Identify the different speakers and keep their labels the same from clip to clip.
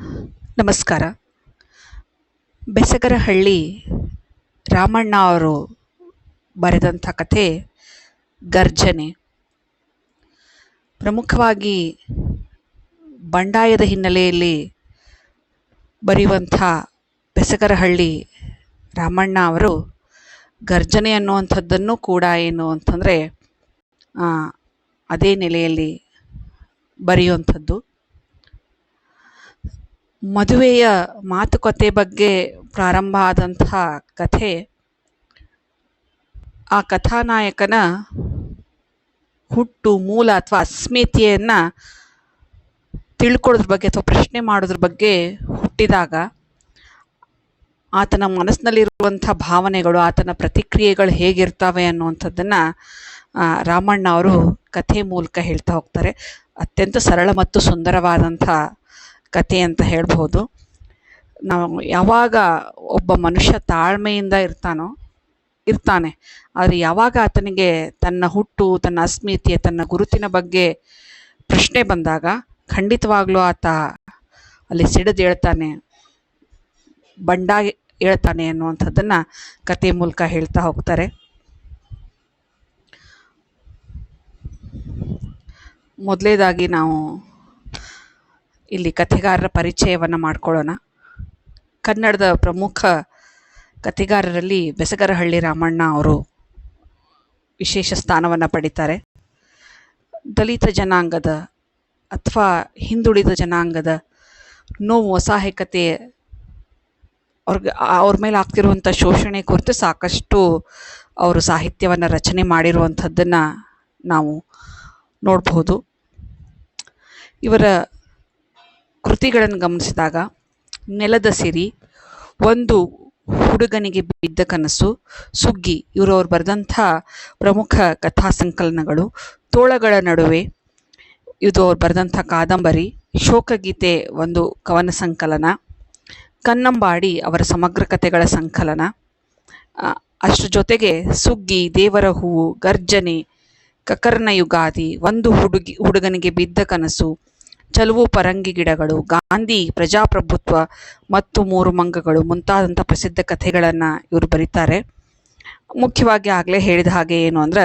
Speaker 1: ನಮಸ್ಕಾರ. ಬೆಸಗರಹಳ್ಳಿ ರಾಮಣ್ಣ ಅವರು ಬರೆದಂಥ ಕಥೆ ಗರ್ಜನೆ. ಪ್ರಮುಖವಾಗಿ ಬಂಡಾಯದ ಹಿನ್ನೆಲೆಯಲ್ಲಿ ಬರೆಯುವಂಥ ಬೆಸಗರಹಳ್ಳಿ ರಾಮಣ್ಣ ಅವರು ಗರ್ಜನೆ ಅನ್ನುವಂಥದ್ದನ್ನು ಕೂಡ ಏನು ಅಂತಂದರೆ ಅದೇ ನೆಲೆಯಲ್ಲಿ ಬರೆಯುವಂಥದ್ದು. ಮದುವೆಯ ಮಾತುಕತೆ ಬಗ್ಗೆ ಪ್ರಾರಂಭ ಆದಂತಹ ಕಥೆ. ಆ ಕಥಾನಾಯಕನ ಹುಟ್ಟು, ಮೂಲ ಅಥವಾ ಅಸ್ಮಿತೆಯನ್ನು ತಿಳ್ಕೊಳ್ಳೋದ್ರ ಬಗ್ಗೆ ಅಥವಾ ಪ್ರಶ್ನೆ ಮಾಡೋದ್ರ ಬಗ್ಗೆ ಹುಟ್ಟಿದಾಗ ಆತನ ಮನಸ್ಸಿನಲ್ಲಿರುವಂಥ ಭಾವನೆಗಳು, ಆತನ ಪ್ರತಿಕ್ರಿಯೆಗಳು ಹೇಗಿರ್ತವೆ ಅನ್ನುವಂಥದ್ದನ್ನು ರಾಮಣ್ಣ ಅವರು ಕಥೆ ಮೂಲಕ ಹೇಳ್ತಾ ಹೋಗ್ತಾರೆ. ಅತ್ಯಂತ ಸರಳ ಮತ್ತು ಸುಂದರವಾದಂಥ ಕಥೆ ಅಂತ ಹೇಳ್ಬೋದು. ನಾವು ಯಾವಾಗ ಒಬ್ಬ ಮನುಷ್ಯ ತಾಳ್ಮೆಯಿಂದ ಇರ್ತಾನೋ, ಇರ್ತಾನೆ, ಆದರೆ ಯಾವಾಗ ಆತನಿಗೆ ತನ್ನ ಹುಟ್ಟು, ತನ್ನ ಅಸ್ಮಿತೆ ತನ್ನ ಗುರುತಿನ ಬಗ್ಗೆ ಪ್ರಶ್ನೆ ಬಂದಾಗ ಖಂಡಿತವಾಗ್ಲೂ ಆತ ಅಲ್ಲಿ ಸಿಡಿದು ಹೇಳ್ತಾನೆ, ಬಂಡ ಹೇಳ್ತಾನೆ ಅನ್ನುವಂಥದ್ದನ್ನು ಕತೆ ಮೂಲಕ ಹೇಳ್ತಾ ಹೋಗ್ತಾರೆ. ಮೊದಲೇದಾಗಿ ನಾವು ಇಲ್ಲಿ ಕಥೆಗಾರರ ಪರಿಚಯವನ್ನು ಮಾಡಿಕೊಳ್ಳೋಣ. ಕನ್ನಡದ ಪ್ರಮುಖ ಕಥೆಗಾರರಲ್ಲಿ ಬೆಸಗರಹಳ್ಳಿ ರಾಮಣ್ಣ ಅವರು ವಿಶೇಷ ಸ್ಥಾನವನ್ನು ಪಡಿತಾರೆ. ದಲಿತ ಜನಾಂಗದ ಅಥವಾ ಹಿಂದುಳಿದ ಜನಾಂಗದ ನೋವು ಅಸಹಾಯಕತೆ ಅವ್ರಿಗೆ ಅವ್ರ ಮೇಲೆ ಆಗ್ತಿರುವಂಥ ಶೋಷಣೆ ಕುರಿತು ಸಾಕಷ್ಟು ಅವರು ಸಾಹಿತ್ಯವನ್ನು ರಚನೆ ಮಾಡಿರುವಂಥದ್ದನ್ನು ನಾವು ನೋಡಬಹುದು. ಇವರ ಕೃತಿಗಳನ್ನು ಗಮನಿಸಿದಾಗ, ನೆಲದ ಸಿರಿ, ಒಂದು ಹುಡುಗನಿಗೆ ಬಿದ್ದ ಕನಸು, ಸುಗ್ಗಿ ಇವರು ಅವ್ರು ಬರೆದಂಥ ಪ್ರಮುಖ ಕಥಾ ಸಂಕಲನಗಳು, ತೋಳಗಳ ನಡುವೆ ಇದು ಅವ್ರು ಬರೆದಂಥ ಕಾದಂಬರಿ, ಶೋಕಗೀತೆ ಒಂದು ಕವನ ಸಂಕಲನ, ಕನ್ನಂಬಾಡಿ ಅವರ ಸಮಗ್ರ ಕಥೆಗಳ ಸಂಕಲನ ಅಷ್ಟರ ಜೊತೆಗೆ ಸುಗ್ಗಿ, ದೇವರ ಹೂವು, ಗರ್ಜನೆ ಕಕರ್ನ ಯುಗಾದಿ ಒಂದು ಹುಡುಗಿ, ಹುಡುಗನಿಗೆ ಬಿದ್ದ ಕನಸು ಚಲುವು ಪರಂಗಿ ಗಿಡಗಳು, ಗಾಂಧಿ ಪ್ರಜಾಪ್ರಭುತ್ವ ಮತ್ತು ಮೂರು ಮಂಗಗಳು ಮುಂತಾದಂಥ ಪ್ರಸಿದ್ಧ ಕಥೆಗಳನ್ನು ಇವರು ಬರೀತಾರೆ. ಮುಖ್ಯವಾಗಿ ಆಗಲೇ ಹೇಳಿದ ಹಾಗೆ ಏನು ಅಂದ್ರೆ,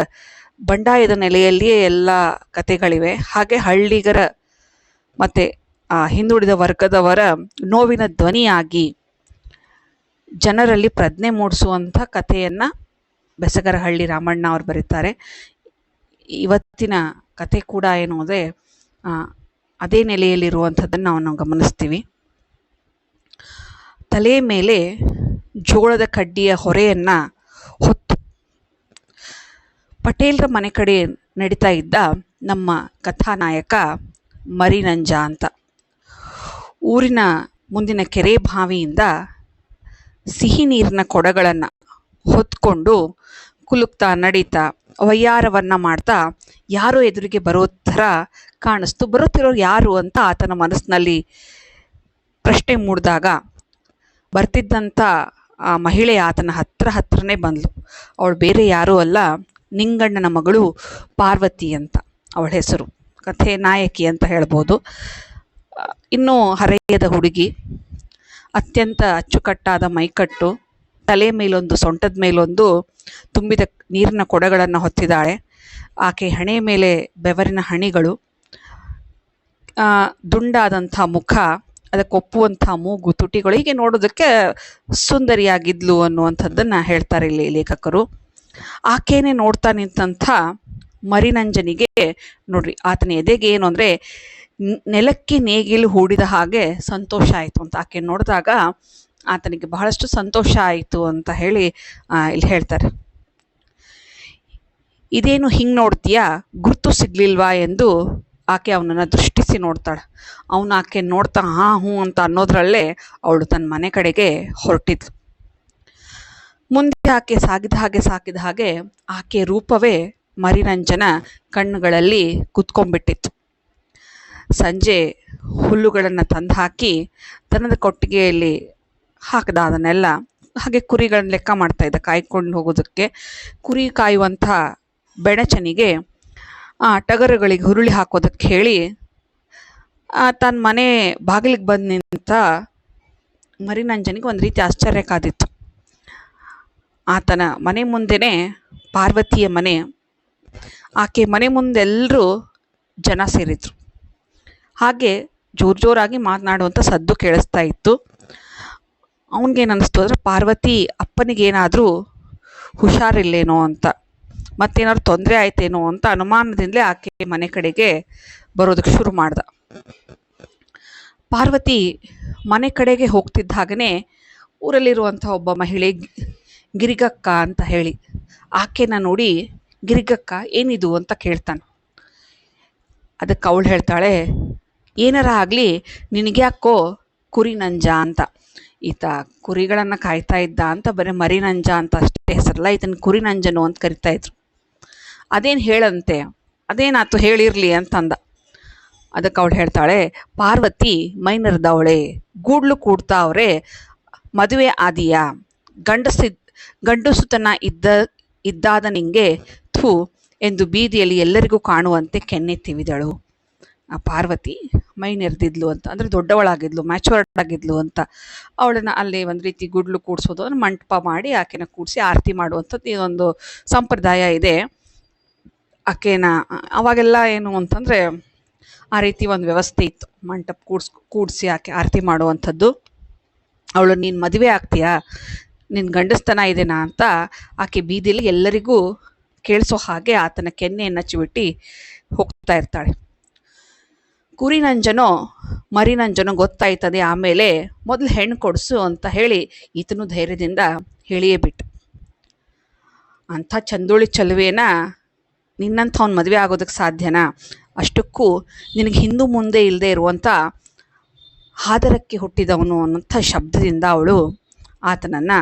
Speaker 1: ಬಂಡಾಯದ ನೆಲೆಯಲ್ಲಿಯೇ ಎಲ್ಲ ಕಥೆಗಳಿವೆ. ಹಾಗೆ ಹಳ್ಳಿಗರ ಮತ್ತು ಹಿಂದುಳಿದ ವರ್ಗದವರ ನೋವಿನ ಧ್ವನಿಯಾಗಿ ಜನರಲ್ಲಿ ಪ್ರಜ್ಞೆ ಮೂಡಿಸುವಂಥ ಕಥೆಯನ್ನು ಬೆಸಗರಹಳ್ಳಿ ರಾಮಣ್ಣ ಅವರು ಬರೀತಾರೆ. ಇವತ್ತಿನ ಕತೆ ಕೂಡ ಏನು ಅಂದರೆ ಅದೇ ನೆಲೆಯಲ್ಲಿರುವಂಥದ್ದನ್ನು ನಾವು ನಾವು ಗಮನಿಸ್ತೀವಿ. ತಲೆ ಮೇಲೆ ಜೋಳದ ಕಡ್ಡಿಯ ಹೊರೆಯನ್ನು ಹೊತ್ತು. ಪಟೇಲ್ರ ಮನೆ ಕಡೆ ನಡೀತಾ ಇದ್ದ ನಮ್ಮ ಕಥಾನಾಯಕ ಮರಿನಂಜ ಅಂತ. ಊರಿನ ಮುಂದಿನ ಕೆರೆ ಬಾವಿಯಿಂದ ಸಿಹಿ ನೀರಿನ ಕೊಡಗಳನ್ನು ಹೊತ್ಕೊಂಡು ಕುಲುಕ್ತಾ ನಡೀತಾ ವಯ್ಯಾರವನ್ನು ಮಾಡ್ತಾ ಯಾರೋ ಎದುರಿಗೆ ಬರೋ ಥರ ಕಾಣಿಸ್ತು. ಬರುತ್ತಿರೋರು ಯಾರು ಅಂತ ಆತನ ಮನಸ್ಸಿನಲ್ಲಿ ಪ್ರಶ್ನೆ ಮೂಡಿದಾಗ ಬರ್ತಿದ್ದಂಥ ಆ ಮಹಿಳೆ ಆತನ ಹತ್ರ ಹತ್ರನೇ ಬಂದಳು ಅವಳು ಬೇರೆ ಯಾರೂ ಅಲ್ಲ, ನಿಂಗಣ್ಣನ ಮಗಳು ಪಾರ್ವತಿ ಅಂತ ಅವಳ ಹೆಸರು. ಕಥೆ ನಾಯಕಿ ಅಂತ ಹೇಳ್ಬೋದು. ಇನ್ನೂ ಹರೆಯದ ಹುಡುಗಿ, ಅತ್ಯಂತ ಅಚ್ಚುಕಟ್ಟಾದ ಮೈಕಟ್ಟು, ತಲೆ ಮೇಲೊಂದು, ಸೊಂಟದ ಮೇಲೊಂದು ತುಂಬಿದ ನೀರಿನ ಕೊಡಗಳನ್ನು ಹೊತ್ತಿದ್ದಾಳೆ. ಆಕೆ ಹಣೆ ಮೇಲೆ ಬೆವರಿನ ಹಣಿಗಳು ದುಂಡಾದಂಥ ಮುಖ, ಅದಕ್ಕೆ ಅದಕ್ಕೊಪ್ಪುವಂಥ ಮೂಗು ತುಟಿಗಳು ಹೀಗೆ ನೋಡೋದಕ್ಕೆ ಸುಂದರಿಯಾಗಿದ್ಲು ಅನ್ನುವಂಥದ್ದನ್ನು ಹೇಳ್ತಾರೆ ಇಲ್ಲಿ ಲೇಖಕರು. ಆಕೆಯೇ ನೋಡ್ತಾ ನಿಂತಂಥ ಮರಿನಂಜನಿಗೆ, ನೋಡ್ರಿ, ಆತನ ಎದೆಗೆ ಏನು ಅಂದರೆ ನೆಲಕ್ಕೆ ನೇಗಿಲು ಹೂಡಿದ ಹಾಗೆ ಸಂತೋಷ ಆಯಿತು ಅಂತ ಆಕೆ ನೋಡಿದಾಗ ಆತನಿಗೆ ಬಹಳಷ್ಟು ಸಂತೋಷ ಆಯಿತು ಅಂತ ಹೇಳಿ ಇಲ್ಲಿ ಹೇಳ್ತಾರೆ. ಇದೇನು ಹಿಂಗೆ ನೋಡ್ತೀಯಾ? ಗುರುತು ಸಿಗ್ಲಿಲ್ವಾ ಎಂದು ಆಕೆ ಅವನನ್ನು ದೃಷ್ಟಿಸಿ ನೋಡ್ತಾಳೆ. ಅವನು ಆಕೆ ನೋಡ್ತಾ, ಹಾಂ, ಹ್ಞೂ ಅಂತ ಅನ್ನೋದ್ರಲ್ಲೇ ಅವಳು ತನ್ನ ಮನೆ ಕಡೆಗೆ ಹೊರಟಿದ್ಲು. ಮುಂದೆ ಆಕೆ ಸಾಗಿದ ಹಾಗೆ ಸಾಕಿದ ಹಾಗೆ ಆಕೆ ರೂಪವೇ ಮರಿರಂಜನ ಕಣ್ಣುಗಳಲ್ಲಿ ಕುತ್ಕೊಂಡ್ಬಿಟ್ಟಿತ್ತು. ಸಂಜೆ ಹುಲ್ಲುಗಳನ್ನು ತಂದು ಹಾಕಿ ದನದ ಕೊಟ್ಟಿಗೆಯಲ್ಲಿ ಹಾಕಿದ ಅದನ್ನೆಲ್ಲ ಹಾಗೆ ಕುರಿಗಳನ್ನ ಲೆಕ್ಕ ಮಾಡ್ತಾ ಇದ್ದ, ಕಾಯ್ಕೊಂಡು ಹೋಗೋದಕ್ಕೆ. ಕುರಿ ಕಾಯುವಂಥ ಬೆಣಚನಿಗೆ ಟಗರುಗಳಿಗೆ ಹುರುಳಿ ಹಾಕೋದಕ್ಕೆ ಹೇಳಿ ತನ್ನ ಮನೆ ಬಾಗಿಲಿಗೆ ಬಂದು ನಿಂತ ಮರಿನಂಜನಿಗೆ ಒಂದು ರೀತಿ ಆಶ್ಚರ್ಯ ಕಾದಿತ್ತು. ಆತನ ಮನೆ ಮುಂದೆನೇ ಪಾರ್ವತಿಯ ಮನೆ, ಆಕೆ ಮನೆ ಮುಂದೆಲ್ಲರೂ ಜನ ಸೇರಿದ್ರು. ಹಾಗೆ ಜೋರು ಜೋರಾಗಿ ಮಾತನಾಡುವಂಥ ಸದ್ದು ಕೇಳಿಸ್ತಾ ಇತ್ತು. ಅವನಿಗೇನು ಅನ್ನಿಸ್ತು ಅಂದರೆ ಪಾರ್ವತಿ ಅಪ್ಪನಿಗೇನಾದರೂ ಹುಷಾರಿಲ್ಲೇನೋ ಅಂತ. ಮತ್ತೇನಾದ್ರು ತೊಂದರೆ ಆಯ್ತೇನೋ ಅಂತ ಅನುಮಾನದಿಂದಲೇ ಆಕೆ ಮನೆ ಕಡೆಗೆ ಬರೋದಕ್ಕೆ ಶುರು ಮಾಡ್ದ. ಪಾರ್ವತಿ ಮನೆ ಕಡೆಗೆ ಹೋಗ್ತಿದ್ದ ಹಾಗೆ ಊರಲ್ಲಿರುವಂಥ ಒಬ್ಬ ಮಹಿಳೆ ಗಿರಿಗಕ್ಕ ಅಂತ ಹೇಳಿ ಆಕೆನ ನೋಡಿ, ಗಿರಿಗಕ್ಕ, ಏನಿದು? ಅಂತ ಕೇಳ್ತಾನೆ. ಅದಕ್ಕೆ ಅವಳು ಹೇಳ್ತಾಳೆ, ಏನಾರ ಆಗಲಿ ನಿನಗ್ಯಾಕೋ ಕುರಿ ನಂಜ ಅಂತ. ಈತ ಕುರಿಗಳನ್ನು ಕಾಯ್ತಾ ಇದ್ದ ಅಂತ, ಬರೀ ಮರಿ ನಂಜ ಅಂತ ಅಷ್ಟೇ ಹೆಸರಲ್ಲ, ಈತನ ಕುರಿ ನಂಜನು ಅಂತ ಕರಿತಾ ಇದ್ರು. ಅದೇನು ಹೇಳಂತೆ? ಅದೇನಾತು ಹೇಳಿರಲಿ ಅಂತಂದ. ಅದಕ್ಕೆ ಅವಳು ಹೇಳ್ತಾಳೆ, ಪಾರ್ವತಿ, ಮೈನರ್ದವಳೆ, ಗೂಡ್ಲು ಅವರೇ, ಮದುವೆ ಆದಿಯಾ? ಗಂಡಸಿದ್ ಗಂಡಸುತನ ಇದ್ದ, ಇದ್ದಾದ ನಿಂಗೆ ಥೂ ಎಂದು ಬೀದಿಯಲ್ಲಿ ಎಲ್ಲರಿಗೂ ಕಾಣುವಂತೆ ಕೆನ್ನೆ ತಿವಿದಳು. ಆ ಪಾರ್ವತಿ ಮೈ ನೆರೆದಿದ್ಲು ಅಂತ, ಅಂದರೆ ದೊಡ್ಡವಳಾಗಿದ್ಲು ಮ್ಯಾಚುರ್ಡ್ ಆಗಿದ್ಲು ಅಂತ. ಅವಳನ್ನ ಅಲ್ಲಿ ಒಂದು ರೀತಿ ಗುಡ್ಲು ಕೂಡಿಸೋದು, ಅಂದ್ರೆ ಮಂಟಪ ಮಾಡಿ ಆಕೆನ ಕೂಡಿಸಿ ಆರತಿ ಮಾಡುವಂಥದ್ದು ಒಂದು ಸಂಪ್ರದಾಯ ಇದೆ. ಆಕೆನ ಅವಾಗೆಲ್ಲ ಏನು ಅಂತಂದರೆ ಆ ರೀತಿ ಒಂದು ವ್ಯವಸ್ಥೆ ಇತ್ತು. ಮಂಟಪ ಕೂಡ್ಸ್, ಕೂಡಿಸಿ ಆಕೆ ಆರತಿ ಮಾಡುವಂಥದ್ದು. ಅವಳು, ನೀನು ಮದುವೆ ಆಗ್ತೀಯಾ? ನಿನ್ನ ಗಂಡಸ್ತನ ಇದೆನಾ? ಅಂತ ಆಕೆ ಬೀದಿಲಿ ಎಲ್ಲರಿಗೂ ಕೇಳಿಸೋ ಹಾಗೆ ಆತನ ಕೆನ್ನೆಯನ್ನು ಚಿವಿಟಿ ಹೋಗ್ತಾ ಇರ್ತಾಳೆ. ಕುರಿ ನಂಜನೋ ಮರಿ ನಂಜನೋ ಗೊತ್ತಾಯ್ತದೆ ಆಮೇಲೆ ಮೊದಲು ಹೆಣ್ಣು ಕೊಡಿಸು ಅಂತ ಹೇಳಿ ಈತನು ಧೈರ್ಯದಿಂದ ಹೇಳಿಯೇ ಬಿಟ್ಟು. ಅಂಥ ಚಂದೋಳಿ ಚಲುವೆನ ನಿನ್ನಂಥವ್ನು ಮದುವೆ ಆಗೋದಕ್ಕೆ ಸಾಧ್ಯನಾ? ಅಷ್ಟಕ್ಕೂ ನಿನಗೆ ಹಿಂದೂ ಮುಂದೆ ಇಲ್ಲದೆ ಇರುವಂಥ ಆದರಕ್ಕೆ ಹುಟ್ಟಿದವನು ಅನ್ನೋಂಥ ಶಬ್ದದಿಂದ ಅವಳು ಆತನನ್ನು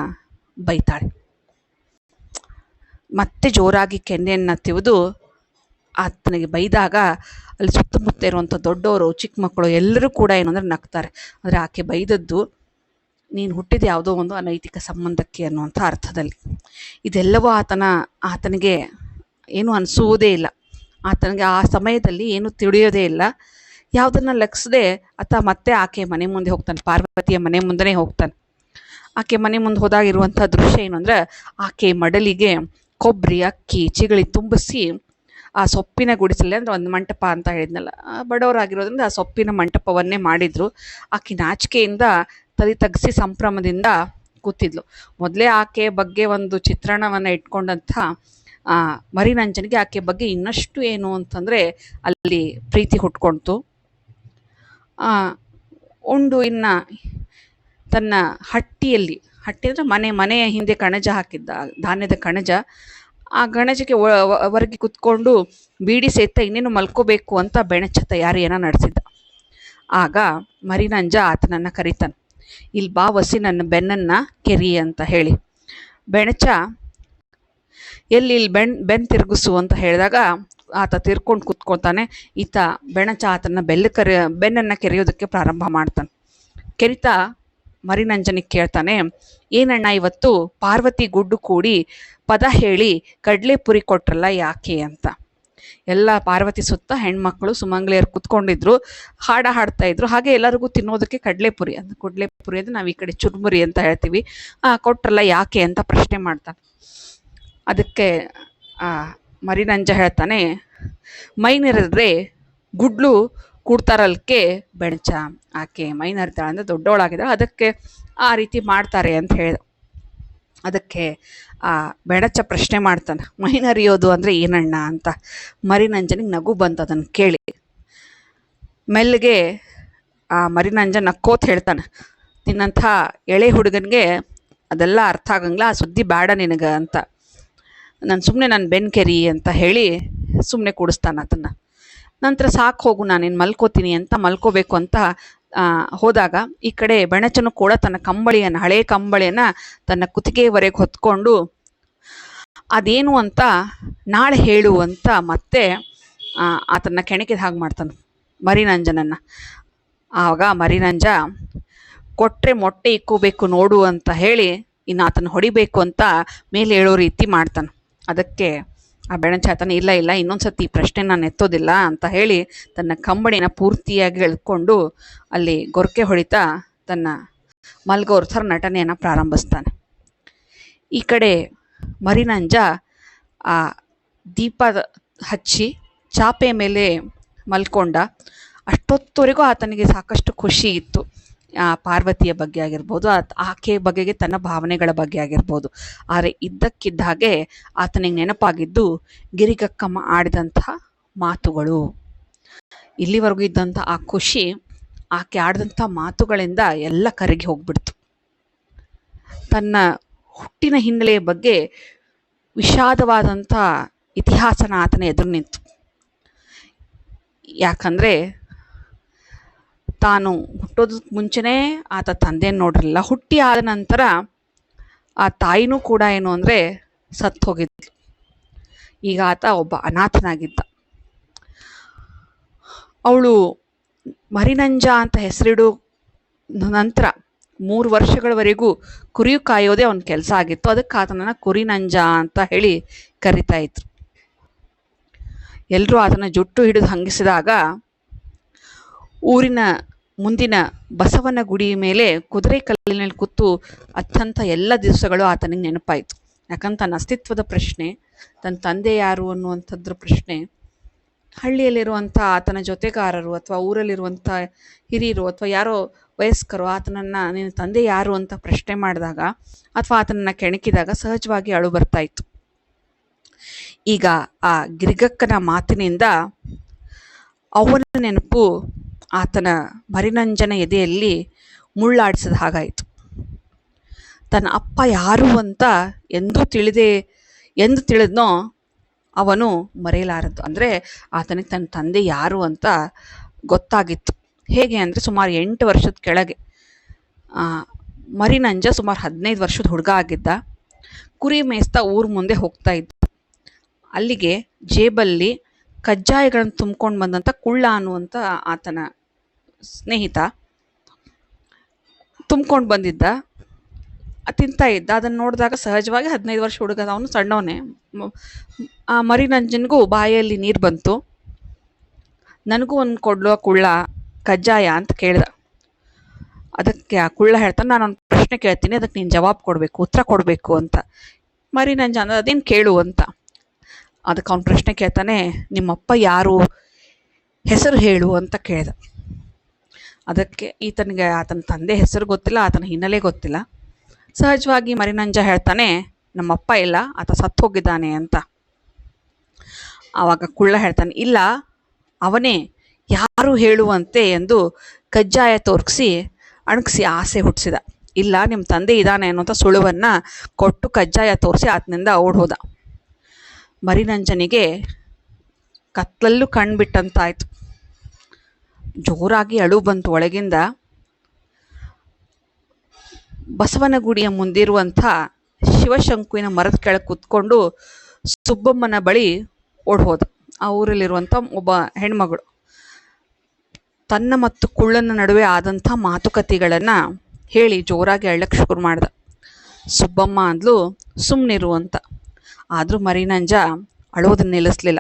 Speaker 1: ಬೈತಾಳೆ. ಮತ್ತೆ ಜೋರಾಗಿ ಕೆನ್ನೆಯನ್ನು ತಿವಿದು ಆತನಿಗೆ ಬೈದಾಗ ಅಲ್ಲಿ ಸುತ್ತಮುತ್ತ ಇರುವಂಥ ದೊಡ್ಡವರು, ಚಿಕ್ಕ ಮಕ್ಕಳು ಎಲ್ಲರೂ ಕೂಡ ಏನು ಅಂದರೆ ನಗ್ತಾರೆ. ಅಂದರೆ ಆಕೆ ಬೈದದ್ದು ನೀನು ಹುಟ್ಟಿದ ಯಾವುದೋ ಒಂದು ಅನೈತಿಕ ಸಂಬಂಧಕ್ಕೆ ಅನ್ನುವಂಥ ಅರ್ಥದಲ್ಲಿ. ಇದೆಲ್ಲವೂ ಆತನ, ಆತನಿಗೆ ಏನು ಅನಿಸುವುದೇ ಇಲ್ಲ. ಆತನಿಗೆ ಆ ಸಮಯದಲ್ಲಿ ಏನು ತಿಳಿಯೋದೇ ಇಲ್ಲ. ಯಾವುದನ್ನ ಲೆಕ್ಸದೆ ಆತ ಮತ್ತೆ ಆಕೆ ಮನೆ ಮುಂದೆ ಹೋಗ್ತಾನೆ, ಪಾರ್ವತಿಯ ಮನೆ ಮುಂದೆನೇ ಹೋಗ್ತಾನೆ. ಆಕೆ ಮನೆ ಮುಂದೆ ಹೋದಾಗಿರುವಂಥ ದೃಶ್ಯ ಏನು ಅಂದರೆ, ಆಕೆ ಮಡಲಿಗೆ ಕೊಬ್ಬರಿ ಅಕ್ಕಿ ಚಿಗಳಿ ತುಂಬಿಸಿ ಆ ಸೊಪ್ಪಿನ ಗುಡಿಸಲೇ ಅಂದರೆ ಒಂದು ಮಂಟಪ ಅಂತ ಹೇಳಿದ್ನಲ್ಲ ಬಡವರಾಗಿರೋದ್ರಿಂದ ಆ ಸೊಪ್ಪಿನ ಮಂಟಪವನ್ನೇ ಮಾಡಿದ್ರು. ಆಕೆ ನಾಚಿಕೆಯಿಂದ ತಲೆ ತಗ್ಸಿ ಸಂಭ್ರಮದಿಂದ ಕೂತಿದ್ಲು. ಮೊದಲೇ ಆಕೆ ಬಗ್ಗೆ ಒಂದು ಚಿತ್ರಣವನ್ನು ಇಟ್ಕೊಂಡಂಥ ಮರಿನಂಜನಿಗೆ ಆಕೆ ಬಗ್ಗೆ ಇನ್ನಷ್ಟು ಏನು ಅಂತಂದರೆ ಅಲ್ಲಿ ಪ್ರೀತಿ ಹುಟ್ಕೊಳ್ತು ಆ, ಉಂಡು ಇನ್ನು ತನ್ನ ಹಟ್ಟಿಯಲ್ಲಿ ಹಟ್ಟಿ ಅಂದರೆ ಮನೆ ಮನೆಯ ಹಿಂದೆ ಕಣಜ ಹಾಕಿದ್ದ ಧಾನ್ಯದ ಕಣಜ. ಆ ಗಣಜಕ್ಕೆ ಹೊರಗೆ ಕುತ್ಕೊಂಡು ಬೀಡಿ ಸೇತ ಇನ್ನೇನು ಮಲ್ಕೋಬೇಕು ಅಂತ ಬೆಣಚ ತಯಾರಿಯನ್ನು ನಡೆಸಿದ್ದ. ಆಗ ಮರಿನಂಜ ಆತನನ್ನು ಕರೀತಾನೆ ಇಲ್ಲಿ ಬಾ ವಸಿ ನನ್ನ ಬೆನ್ನನ್ನು ಕೆರಿ ಅಂತ ಹೇಳಿ. ಬೆಣಚ ಎಲ್ಲಿ ಇಲ್ಲಿ ಬೆಣ್, ಬೆನ್ ತಿರುಗಿಸು ಅಂತ ಹೇಳಿದಾಗ ಆತ ತಿರ್ಕೊಂಡು ಕುತ್ಕೊತಾನೆ ಈತ ಬೆಣಚ ಆತನ ಬೆಲ್ಲ ಕರೆ, ಬೆನ್ನನ್ನು ಕೆರೆಯೋದಕ್ಕೆ ಪ್ರಾರಂಭ ಮಾಡ್ತಾನೆ. ಕೆರಿತಾ ಮರಿನಂಜನಿಗೆ ಕೇಳ್ತಾನೆ, ಏನಣ್ಣ ಇವತ್ತು ಪಾರ್ವತಿ ಗುಡ್ಡು ಕೂಡಿ ಪದ ಹೇಳಿ ಕಡಲೆ ಪುರಿ ಕೊಟ್ರಲ್ಲ ಯಾಕೆ ಅಂತ? ಎಲ್ಲ ಪಾರ್ವತಿ ಸುತ್ತ ಹೆಣ್ಮಕ್ಳು ಸುಮಂಗ್ಲಿಯರು ಕುತ್ಕೊಂಡಿದ್ರು, ಹಾಡ ಹಾಡ್ತಾ ಇದ್ರು. ಹಾಗೆ ಎಲ್ಲರಿಗೂ ತಿನ್ನೋದಕ್ಕೆ ಕಡಲೆಪುರಿ ಅಂತ ಕಡಲೆಪುರಿ ಅಂದ್ರೆ ನಾವು ಈ ಕಡೆ ಚುರ್ಮುರಿ ಅಂತ ಹೇಳ್ತೀವಿ. ಕೊಟ್ರಲ್ಲ ಯಾಕೆ ಅಂತ ಪ್ರಶ್ನೆ ಮಾಡ್ತಾನೆ. ಅದಕ್ಕೆ ಮರಿನಂಜ ಹೇಳ್ತಾನೆ, ಮೈ ನೆರೆದ್ರೆ ಗುಡ್ಲು ಕೂಡ್ತಾರಲ್ಕೆ ಬೆಣಚ. ಆಕೆ ಮೈ ನೆರಿತಾಳೆ ಅಂದರೆ ದೊಡ್ಡವಳಾಗಿದ್ದಾಳೆ, ಅದಕ್ಕೆ ಆ ರೀತಿ ಮಾಡ್ತಾರೆ ಅಂತ ಹೇಳಿದ ಅದಕ್ಕೆ, ಆ, ಬೆಣಚ ಪ್ರಶ್ನೆ ಮಾಡ್ತಾನೆ, ಮೈ ನರಿಯೋದು ಅಂದರೆ ಏನಣ್ಣ ಅಂತ. ಮರಿನಂಜನಿಗೆ ನಗು ಬಂತು ಅದನ್ನು ಕೇಳಿ. ಮೆಲ್ಲಗೆ, ಆ, ಮರಿನಂಜ ನಕ್ಕೋತ್ ಹೇಳ್ತಾನೆ, ನಿನ್ನಂಥ ಎಳೆ ಹುಡುಗನಿಗೆ ಅದೆಲ್ಲ ಅರ್ಥ ಆಗಂಗಿಲ್ಲ, ಆ ಸುದ್ದಿ ಬೇಡ ನಿನಗೆ ಅಂತ. ನಾನು ಸುಮ್ಮನೆ ನಾನು ಬೆನ್ಕೆರಿ ಅಂತ ಹೇಳಿ ಸುಮ್ಮನೆ ಕೂಡಿಸ್ತಾನೆ ಅದನ್ನು ನಂತರ ಸಾಕು ಹೋಗು ನಾನು ಇನ್ನು ಮಲ್ಕೋತೀನಿ ಅಂತ ಮಲ್ಕೋಬೇಕು ಅಂತ ಹೋದಾಗ ಈ ಕಡೆ ಬೆಣಚನು ಕೂಡ ತನ್ನ ಕಂಬಳಿಯನ್ನು, ಹಳೆ ಕಂಬಳಿಯನ್ನು ತನ್ನ ಕುತ್ತಿಗೆವರೆಗೆ ಹೊತ್ಕೊಂಡು, ಅದೇನು ಅಂತ ನಾಳೆ ಹೇಳು ಅಂತ ಮತ್ತೆ ಆತನ ಕೆಣಕಿದ ಹಾಗೆ ಮಾಡ್ತಾನೆ ಮರಿನಂಜನನ್ನು. ಆವಾಗ ಮರಿನಂಜ ಕೊಟ್ಟರೆ ಮೊಟ್ಟೆ ಇಕ್ಕೋಬೇಕು ನೋಡು ಅಂತ ಹೇಳಿ ಇನ್ನು ಆತನ ಹೊಡಿಬೇಕು ಅಂತ ಮೇಲೆ ಹೇಳೋ ರೀತಿ ಮಾಡ್ತಾನೆ. ಅದಕ್ಕೆ ಆ ಬೆಣಚ ಹೇಳ್ತಾನೆ ಇಲ್ಲ ಇಲ್ಲ ಇನ್ನೊಂದ್ಸತಿ ಈ ಪ್ರಶ್ನೆ ನಾನು ಎತ್ತೋದಿಲ್ಲ ಅಂತ ಹೇಳಿ ತನ್ನ ಕಂಬಳಿನ ಪೂರ್ತಿಯಾಗಿ ಎಳ್ಕೊಂಡು ಅಲ್ಲಿ ಗೊರಕೆ ಹೊಡಿತಾ ತನ್ನ ಮಲ್ಗೋರ್ ಥರ ನಟನೆಯನ್ನು ಪ್ರಾರಂಭಿಸ್ತಾನೆ. ಈ ಕಡೆ ಮರಿನಂಜ ಆ ದೀಪ ಹಚ್ಚಿ ಚಾಪೆ ಮೇಲೆ ಮಲ್ಕೊಂಡ ಅಷ್ಟೊತ್ತುವರೆಗೂ ಆತನಿಗೆ ಸಾಕಷ್ಟು ಖುಷಿ ಇತ್ತು. ಪಾರ್ವತಿಯ ಬಗ್ಗೆ ಆಗಿರ್ಬೋದು ಆಕೆ ಬಗೆಗೆ ತನ್ನ ಭಾವನೆಗಳ ಬಗ್ಗೆ ಆಗಿರ್ಬೋದು. ಆದರೆ ಇದ್ದಕ್ಕಿದ್ದ ಹಾಗೆ ಆತನಿಗೆ ನೆನಪಾಗಿದ್ದು ಗಿರಿಗಕ್ಕಮ್ಮ ಆಡಿದಂತಹ ಮಾತುಗಳು. ಇಲ್ಲಿವರೆಗೂ ಇದ್ದಂಥ ಆ ಖುಷಿ ಆಕೆ ಆಡಿದಂಥ ಮಾತುಗಳಿಂದ ಎಲ್ಲ ಕರಗಿ ಹೋಗ್ಬಿಡ್ತು. ತನ್ನ ಹುಟ್ಟಿನ ಹಿನ್ನೆಲೆಯ ಬಗ್ಗೆ ವಿಷಾದವಾದಂಥ ಇತಿಹಾಸನ ಆತನ ಎದುರು ನಿಂತು. ಯಾಕಂದರೆ ತಾನು ಹುಟ್ಟೋದಕ್ಕೆ ಮುಂಚೆನೇ ಆತ ತಂದೆ ನೋಡಿರಲಿಲ್ಲ. ಹುಟ್ಟಿ ಆದ ನಂತರ ಆ ತಾಯಿನೂ ಕೂಡ ಏನು ಅಂದರೆ ಸತ್ತು ಹೋಗಿದ್ಲು. ಈಗ ಆತ ಒಬ್ಬ ಅನಾಥನಾಗಿದ್ದ. ಅವಳು ಮರಿನಂಜ ಅಂತ ಹೆಸರಿಡು ನಂತರ ಮೂರು ವರ್ಷಗಳವರೆಗೂ ಕುರಿ ಕಾಯೋದೇ ಅವನ ಕೆಲಸ ಆಗಿತ್ತು. ಅದಕ್ಕೆ ಆತನನ್ನು ಕುರಿನಂಜ ಅಂತ ಹೇಳಿ ಕರಿತಾ ಇದ್ರು. ಎಲ್ಲರೂ ಆತನ ಜುಟ್ಟು ಹಿಡಿದು ಹಂಗಿಸಿದಾಗ ಊರಿನ ಮುಂದಿನ ಬಸವನ ಗುಡಿ ಮೇಲೆ ಕುದುರೆ ಕಲ್ಲಿನಲ್ಲಿ ಕೂತು ಅತ್ಯಂತ ಎಲ್ಲ ದಿವಸಗಳು ಆತನಿಗೆ ನೆನಪಾಯಿತು. ಯಾಕಂತ ತನ್ನ ಅಸ್ತಿತ್ವದ ಪ್ರಶ್ನೆ, ತನ್ನ ತಂದೆ ಯಾರು ಅನ್ನುವಂಥದ್ರ ಪ್ರಶ್ನೆ, ಹಳ್ಳಿಯಲ್ಲಿರುವಂಥ ಆತನ ಜೊತೆಗಾರರು ಅಥವಾ ಊರಲ್ಲಿರುವಂಥ ಹಿರಿಯರು ಅಥವಾ ಯಾರೋ ವಯಸ್ಕರು ಆತನನ್ನು, ನಿನ್ನ ತಂದೆ ಯಾರು ಅಂತ ಪ್ರಶ್ನೆ ಮಾಡಿದಾಗ ಅಥವಾ ಆತನನ್ನು ಕೆಣಕಿದಾಗ ಸಹಜವಾಗಿ ಅಳು ಬರ್ತಾ ಇತ್ತು. ಈಗ ಆ ಗಿರಿಗಕ್ಕನ ಮಾತಿನಿಂದ ಅವನ ನೆನಪು ಆತನ ಮರಿನಂಜನ ಎದೆಯಲ್ಲಿ ಮುಳ್ಳಾಡಿಸಿದ ಹಾಗಾಯಿತು. ತನ್ನ ಅಪ್ಪ ಯಾರು ಅಂತ ಎಂದೂ ತಿಳಿದೇ, ಎಂದು ತಿಳಿದ್ನೋ ಅವನು ಮರೆಯಲಾರದ್ದು. ಅಂದರೆ ಆತನಿಗೆ ತನ್ನ ತಂದೆ ಯಾರು ಅಂತ ಗೊತ್ತಾಗಿತ್ತು. ಹೇಗೆ ಅಂದರೆ ಸುಮಾರು ಎಂಟು ವರ್ಷದ ಕೆಳಗೆ. ಮರಿನಂಜ ಸುಮಾರು ಹದಿನೈದು ವರ್ಷದ ಹುಡುಗ ಆಗಿದ್ದ. ಕುರಿ ಮೇಯಿಸ್ತಾ ಊರ ಮುಂದೆ ಹೋಗ್ತಾ ಇದ್ದ. ಅಲ್ಲಿಗೆ ಜೇಬಲ್ಲಿ ಕಜ್ಜಾಯಗಳನ್ನು ತುಂಬ್ಕೊಂಡು ಬಂದಂಥ ಕುಳ್ಳ ಅನ್ನುವಂಥ ಆತನ ಸ್ನೇಹಿತ, ತುಂಬ್ಕೊಂಡು ಬಂದಿದ್ದ, ತಿಂತ ಇದ್ದ, ಅದನ್ನು ನೋಡಿದಾಗ ಸಹಜವಾಗಿ ಹದಿನೈದು ವರ್ಷ ಹುಡುಗ ಅವನು ಸಣ್ಣವನೇ. ಆ ಆ ಮರಿನಂಜನ್ಗೂ ಬಾಯಲ್ಲಿ ನೀರು ಬಂತು. ನನಗೂ ಒಂದು ಕೊಡ್ಲೋ ಕುಳ್ಳ, ಕಜ್ಜಾಯ ಅಂತ ಕೇಳ್ದ. ಅದಕ್ಕೆ ಆ ಕುಳ್ಳ ಹೇಳ್ತಾನೆ, ನಾನು ಒಂದು ಪ್ರಶ್ನೆ ಕೇಳ್ತೀನಿ, ಅದಕ್ಕೆ ನೀನು ಜವಾಬು ಕೊಡಬೇಕು, ಉತ್ತರ ಕೊಡಬೇಕು ಅಂತ. ಮರಿನಂಜ ಅಂದ್ರೆ ಅದೇನು ಕೇಳು ಅಂತ. ಅದಕ್ಕೆ ಅವನು ಪ್ರಶ್ನೆ ಕೇಳ್ತಾನೆ, ನಿಮ್ಮಪ್ಪ ಯಾರು? ಹೆಸರು ಹೇಳು ಅಂತ ಕೇಳ್ದ. ಅದಕ್ಕೆ ಈತನಿಗೆ ಆತನ ತಂದೆ ಹೆಸರು ಗೊತ್ತಿಲ್ಲ, ಆತನ ಹಿನ್ನೆಲೆ ಗೊತ್ತಿಲ್ಲ. ಸಹಜವಾಗಿ ಮರಿನಂಜ ಹೇಳ್ತಾನೆ, ನಮ್ಮಪ್ಪ ಇಲ್ಲ, ಆತ ಸತ್ತು ಹೋಗಿದ್ದಾನೆ ಅಂತ. ಆವಾಗ ಕುಳ್ಳ ಹೇಳ್ತಾನೆ, ಇಲ್ಲ, ಅವನೇ ಯಾರು ಹೇಳುವಂತೆ ಎಂದು ಕಜ್ಜಾಯ ತೋರ್ಸಿ ಅಣಗಿಸಿ ಆಸೆ ಹುಟ್ಟಿಸಿದ. ಇಲ್ಲ ನಿಮ್ಮ ತಂದೆ ಇದ್ದಾನೆ ಅನ್ನೋಂಥ ಸುಳುವನ್ನು ಕೊಟ್ಟು ಕಜ್ಜಾಯ ತೋರಿಸಿ ಆತನಿಂದ ಓಡ್ ಹೋದ ಮರಿನಂಜನಿಗೆ ಕತ್ತಲಲ್ಲೂ ಕಣ್ಬಿಟ್ಟಂತಾಯ್ತು. ಜೋರಾಗಿ ಅಳು ಬಂತು. ಒಳಗಿಂದ ಬಸವನ ಗುಡಿಯ ಮುಂದಿರುವಂಥ ಶಿವಶಂಕುವಿನ ಮರದ ಕೆಳಗೆ ಕುತ್ಕೊಂಡು ಸುಬ್ಬಮ್ಮನ ಬಳಿ ಓಡ್ಹೋದ. ಆ ಊರಲ್ಲಿರುವಂಥ ಒಬ್ಬ ಹೆಣ್ಮಗಳು. ತನ್ನ ಮತ್ತು ಕುಳ್ಳನ ನಡುವೆ ಆದಂಥ ಮಾತುಕತೆಗಳನ್ನು ಹೇಳಿ ಜೋರಾಗಿ ಅಳ್ಳಕ್ಕೆ ಶುರು ಮಾಡ್ದ. ಸುಬ್ಬಮ್ಮ ಅಂದ್ಲು ಸುಮ್ಮನಿರು ಅಂತ ಆದರೂ ಮರಿನಂಜ ಅಳೋದನ್ನ ನಿಲ್ಲಿಸ್ಲಿಲ್ಲ.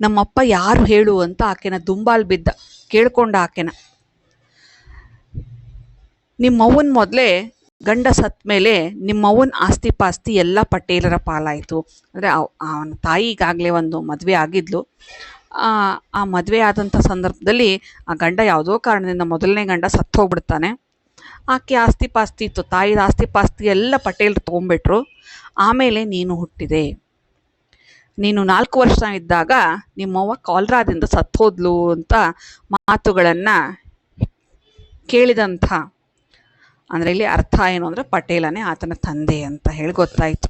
Speaker 1: ನಮ್ಮಪ್ಪ ಯಾರು ಹೇಳು ಅಂತ ಆಕೆನ ದುಂಬಾಲ್ ಬಿದ್ದ. ಕೇಳ್ಕೊಂಡ ಆಕೆನ ನಿಮ್ಮವ್ವನ ಮೊದಲೇ ಗಂಡ ಸತ್ತ ಮೇಲೆ ನಿಮ್ಮವ್ವನ ಆಸ್ತಿ ಪಾಸ್ತಿ ಎಲ್ಲ ಪಟೇಲರ ಪಾಲಾಯಿತು. ಅಂದರೆ ಅವನ ತಾಯಿಗಾಗಲೇ ಒಂದು ಮದುವೆ ಆಗಿದ್ಲು. ಆ ಮದುವೆ ಆದಂಥ ಸಂದರ್ಭದಲ್ಲಿ ಆ ಗಂಡ ಯಾವುದೋ ಕಾರಣದಿಂದ ಮೊದಲನೇ ಗಂಡ ಸತ್ತು ಹೋಗ್ಬಿಡ್ತಾನೆ. ಆಕೆ ಆಸ್ತಿ ಪಾಸ್ತಿ ಇತ್ತು, ತಾಯಿದ ಆಸ್ತಿ ಪಾಸ್ತಿ ಎಲ್ಲ ಪಟೇಲ್ರು ತೊಗೊಂಬಿಟ್ರು ಆಮೇಲೆ ನೀನು ಹುಟ್ಟಿದೆ. ನೀನು ನಾಲ್ಕು ವರ್ಷ ಇದ್ದಾಗ ನಿಮ್ಮವ್ವ ಕಾಲ್ರಾದಿಂದ ಸತ್ತೋದ್ಲು ಅಂತ ಮಾತುಗಳನ್ನು ಕೇಳಿದಂಥ, ಅಂದರೆ ಇಲ್ಲಿ ಅರ್ಥ ಏನು ಅಂದರೆ ಪಟೇಲನೇ ಆತನ ತಂದೆ ಅಂತ ಹೇಳಿ ಗೊತ್ತಾಯಿತು.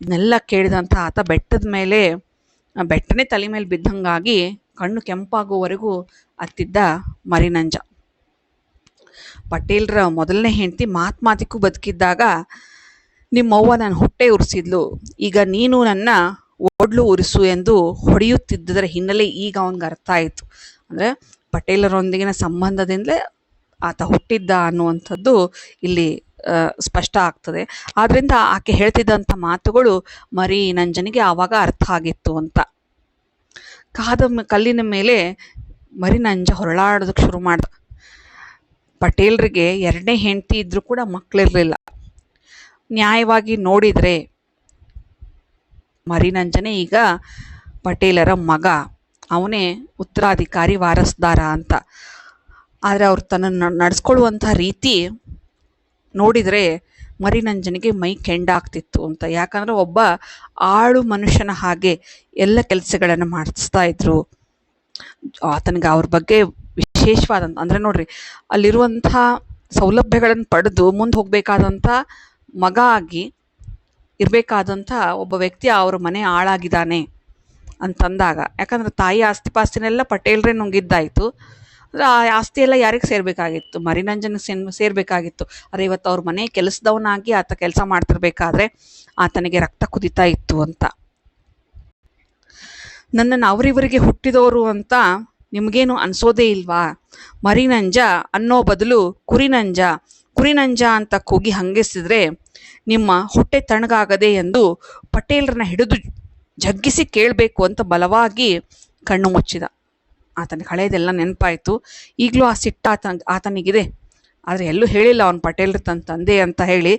Speaker 1: ಇದನ್ನೆಲ್ಲ ಕೇಳಿದಂಥ ಆತ ಬೆಟ್ಟದ ಮೇಲೆ ಬೆಟ್ಟನೇ ತಲೆ ಮೇಲೆ ಬಿದ್ದಂಗಾಗಿ ಕಣ್ಣು ಕೆಂಪಾಗುವವರೆಗೂ ಅತ್ತಿದ್ದ ಮರಿನಂಜ. ಪಟೇಲ್ರ ಮೊದಲನೇ ಹೆಂಡತಿ ಮಾತು ಮಾತಿಗೂ ಬದುಕಿದ್ದಾಗ ನಿಮ್ಮವ್ವ ನನ್ನ ಹೊಟ್ಟೆ ಉರಿಸಿದ್ಲು. ಈಗ ನೀನು ನನ್ನ ಓಡ್ಲು ಉರಿಸು ಎಂದು ಹೊಡೆಯುತ್ತಿದ್ದರ ಹಿನ್ನೆಲೆ ಈಗ ಅವನಿಗೆ ಅರ್ಥ ಆಯಿತು. ಅಂದರೆ ಪಟೇಲರೊಂದಿಗಿನ ಸಂಬಂಧದಿಂದಲೇ ಆತ ಹುಟ್ಟಿದ್ದ ಅನ್ನುವಂಥದ್ದು ಇಲ್ಲಿ ಸ್ಪಷ್ಟ ಆಗ್ತದೆ. ಆದ್ದರಿಂದ ಆಕೆ ಹೇಳ್ತಿದ್ದಂಥ ಮಾತುಗಳು ಮರಿ ನಂಜನಿಗೆ ಆವಾಗ ಅರ್ಥ ಆಗಿತ್ತು ಅಂತ. ಕಾದ ಕಲ್ಲಿನ ಮೇಲೆ ಮರಿ ನಂಜ ಹೊರಳಾಡೋದಕ್ಕೆ ಶುರು ಮಾಡ್ದ. ಪಟೇಲ್ರಿಗೆ ಎರಡನೇ ಹೆಂಡತಿ ಇದ್ದರೂ ಕೂಡ ಮಕ್ಕಳಿರಲಿಲ್ಲ ನ್ಯಾಯವಾಗಿ ನೋಡಿದ್ರೆ ಮರಿನಂಜನೆ ಈಗ ಪಟೇಲರ ಮಗ. ಅವನೇ ಉತ್ತರಾಧಿಕಾರಿ, ವಾರಸ್ದಾರ ಅಂತ. ಆದರೆ ಅವ್ರು ತನ್ನನ್ನು ನಡೆಸ್ಕೊಳ್ಳುವಂಥ ರೀತಿ ನೋಡಿದರೆ ಮರಿನಂಜನಿಗೆ ಮೈ ಕೆಂಡಾಗ್ತಿತ್ತು ಅಂತ. ಯಾಕಂದರೆ ಒಬ್ಬ ಆಳು ಮನುಷ್ಯನ ಹಾಗೆ ಎಲ್ಲ ಕೆಲಸಗಳನ್ನು ಮಾಡಿಸ್ತಾ ಇದ್ರು. ಆತನಿಗೆ ಅವ್ರ ಬಗ್ಗೆ ವಿಶೇಷವಾದಂಥ ಅಂದರೆ ನೋಡ್ರಿ ಅಲ್ಲಿರುವಂಥ ಸೌಲಭ್ಯಗಳನ್ನು ಪಡೆದು ಮುಂದೆ ಹೋಗಬೇಕಾದಂಥ ಮಗ ಆಗಿ ಇರಬೇಕಾದಂಥ ಒಬ್ಬ ವ್ಯಕ್ತಿ ಅವ್ರ ಮನೆ ಹಾಳಾಗಿದ್ದಾನೆ ಅಂತಂದಾಗ ಯಾಕಂದ್ರೆ ತಾಯಿ ಆಸ್ತಿ ಪಾಸ್ತಿನೆಲ್ಲ ಪಟೇಲ್ರೇ ನುಂಗಿದ್ದಾಯ್ತು. ಅಂದ್ರೆ ಆ ಆಸ್ತಿ ಎಲ್ಲ ಯಾರಿಗೆ ಸೇರಬೇಕಾಗಿತ್ತು? ಮರಿನಂಜನ ಸೇನ್, ಸೇರಬೇಕಾಗಿತ್ತು. ಆದರೆ ಇವತ್ತು ಅವ್ರ ಮನೆ ಕೆಲಸದವನಾಗಿ ಆತ ಕೆಲಸ ಮಾಡ್ತಿರ್ಬೇಕಾದ್ರೆ ಆತನಿಗೆ ರಕ್ತ ಕುದಿತಾ ಇತ್ತು ಅಂತ. ನನ್ನನ್ನು ಅವರಿವರಿಗೆ ಹುಟ್ಟಿದವರು ಅಂತ ನಿಮಗೇನು ಅನ್ಸೋದೇ ಇಲ್ವಾ? ಮರಿನಂಜ ಅನ್ನೋ ಬದಲು ಕುರಿನಂಜ ಕುರಿನಂಜ ಅಂತ ಕೂಗಿ ಹಂಗಿಸಿದ್ರೆ, ನಿಮ್ಮ ಹೊಟ್ಟೆ ತಣ್ಣಗಾಗದೆ ಎಂದು ಪಟೇಲ್ರನ್ನ ಹಿಡಿದು ಜಗ್ಗಿಸಿ ಕೇಳಬೇಕು ಅಂತ ಬಲವಾಗಿ ಕಣ್ಣು ಮುಚ್ಚಿದ. ಆತನಿಗೆ ಹಳೇದೆಲ್ಲ ನೆನಪಾಯಿತು. ಈಗಲೂ ಆ ಸಿಟ್ಟ ಆತನ ಆತನಿಗಿದೆ. ಆದರೆ ಎಲ್ಲೂ ಹೇಳಿಲ್ಲ ಅವನು ಪಟೇಲ್ರ ತನ್ನ ತಂದೆ ಅಂತ ಹೇಳಿ.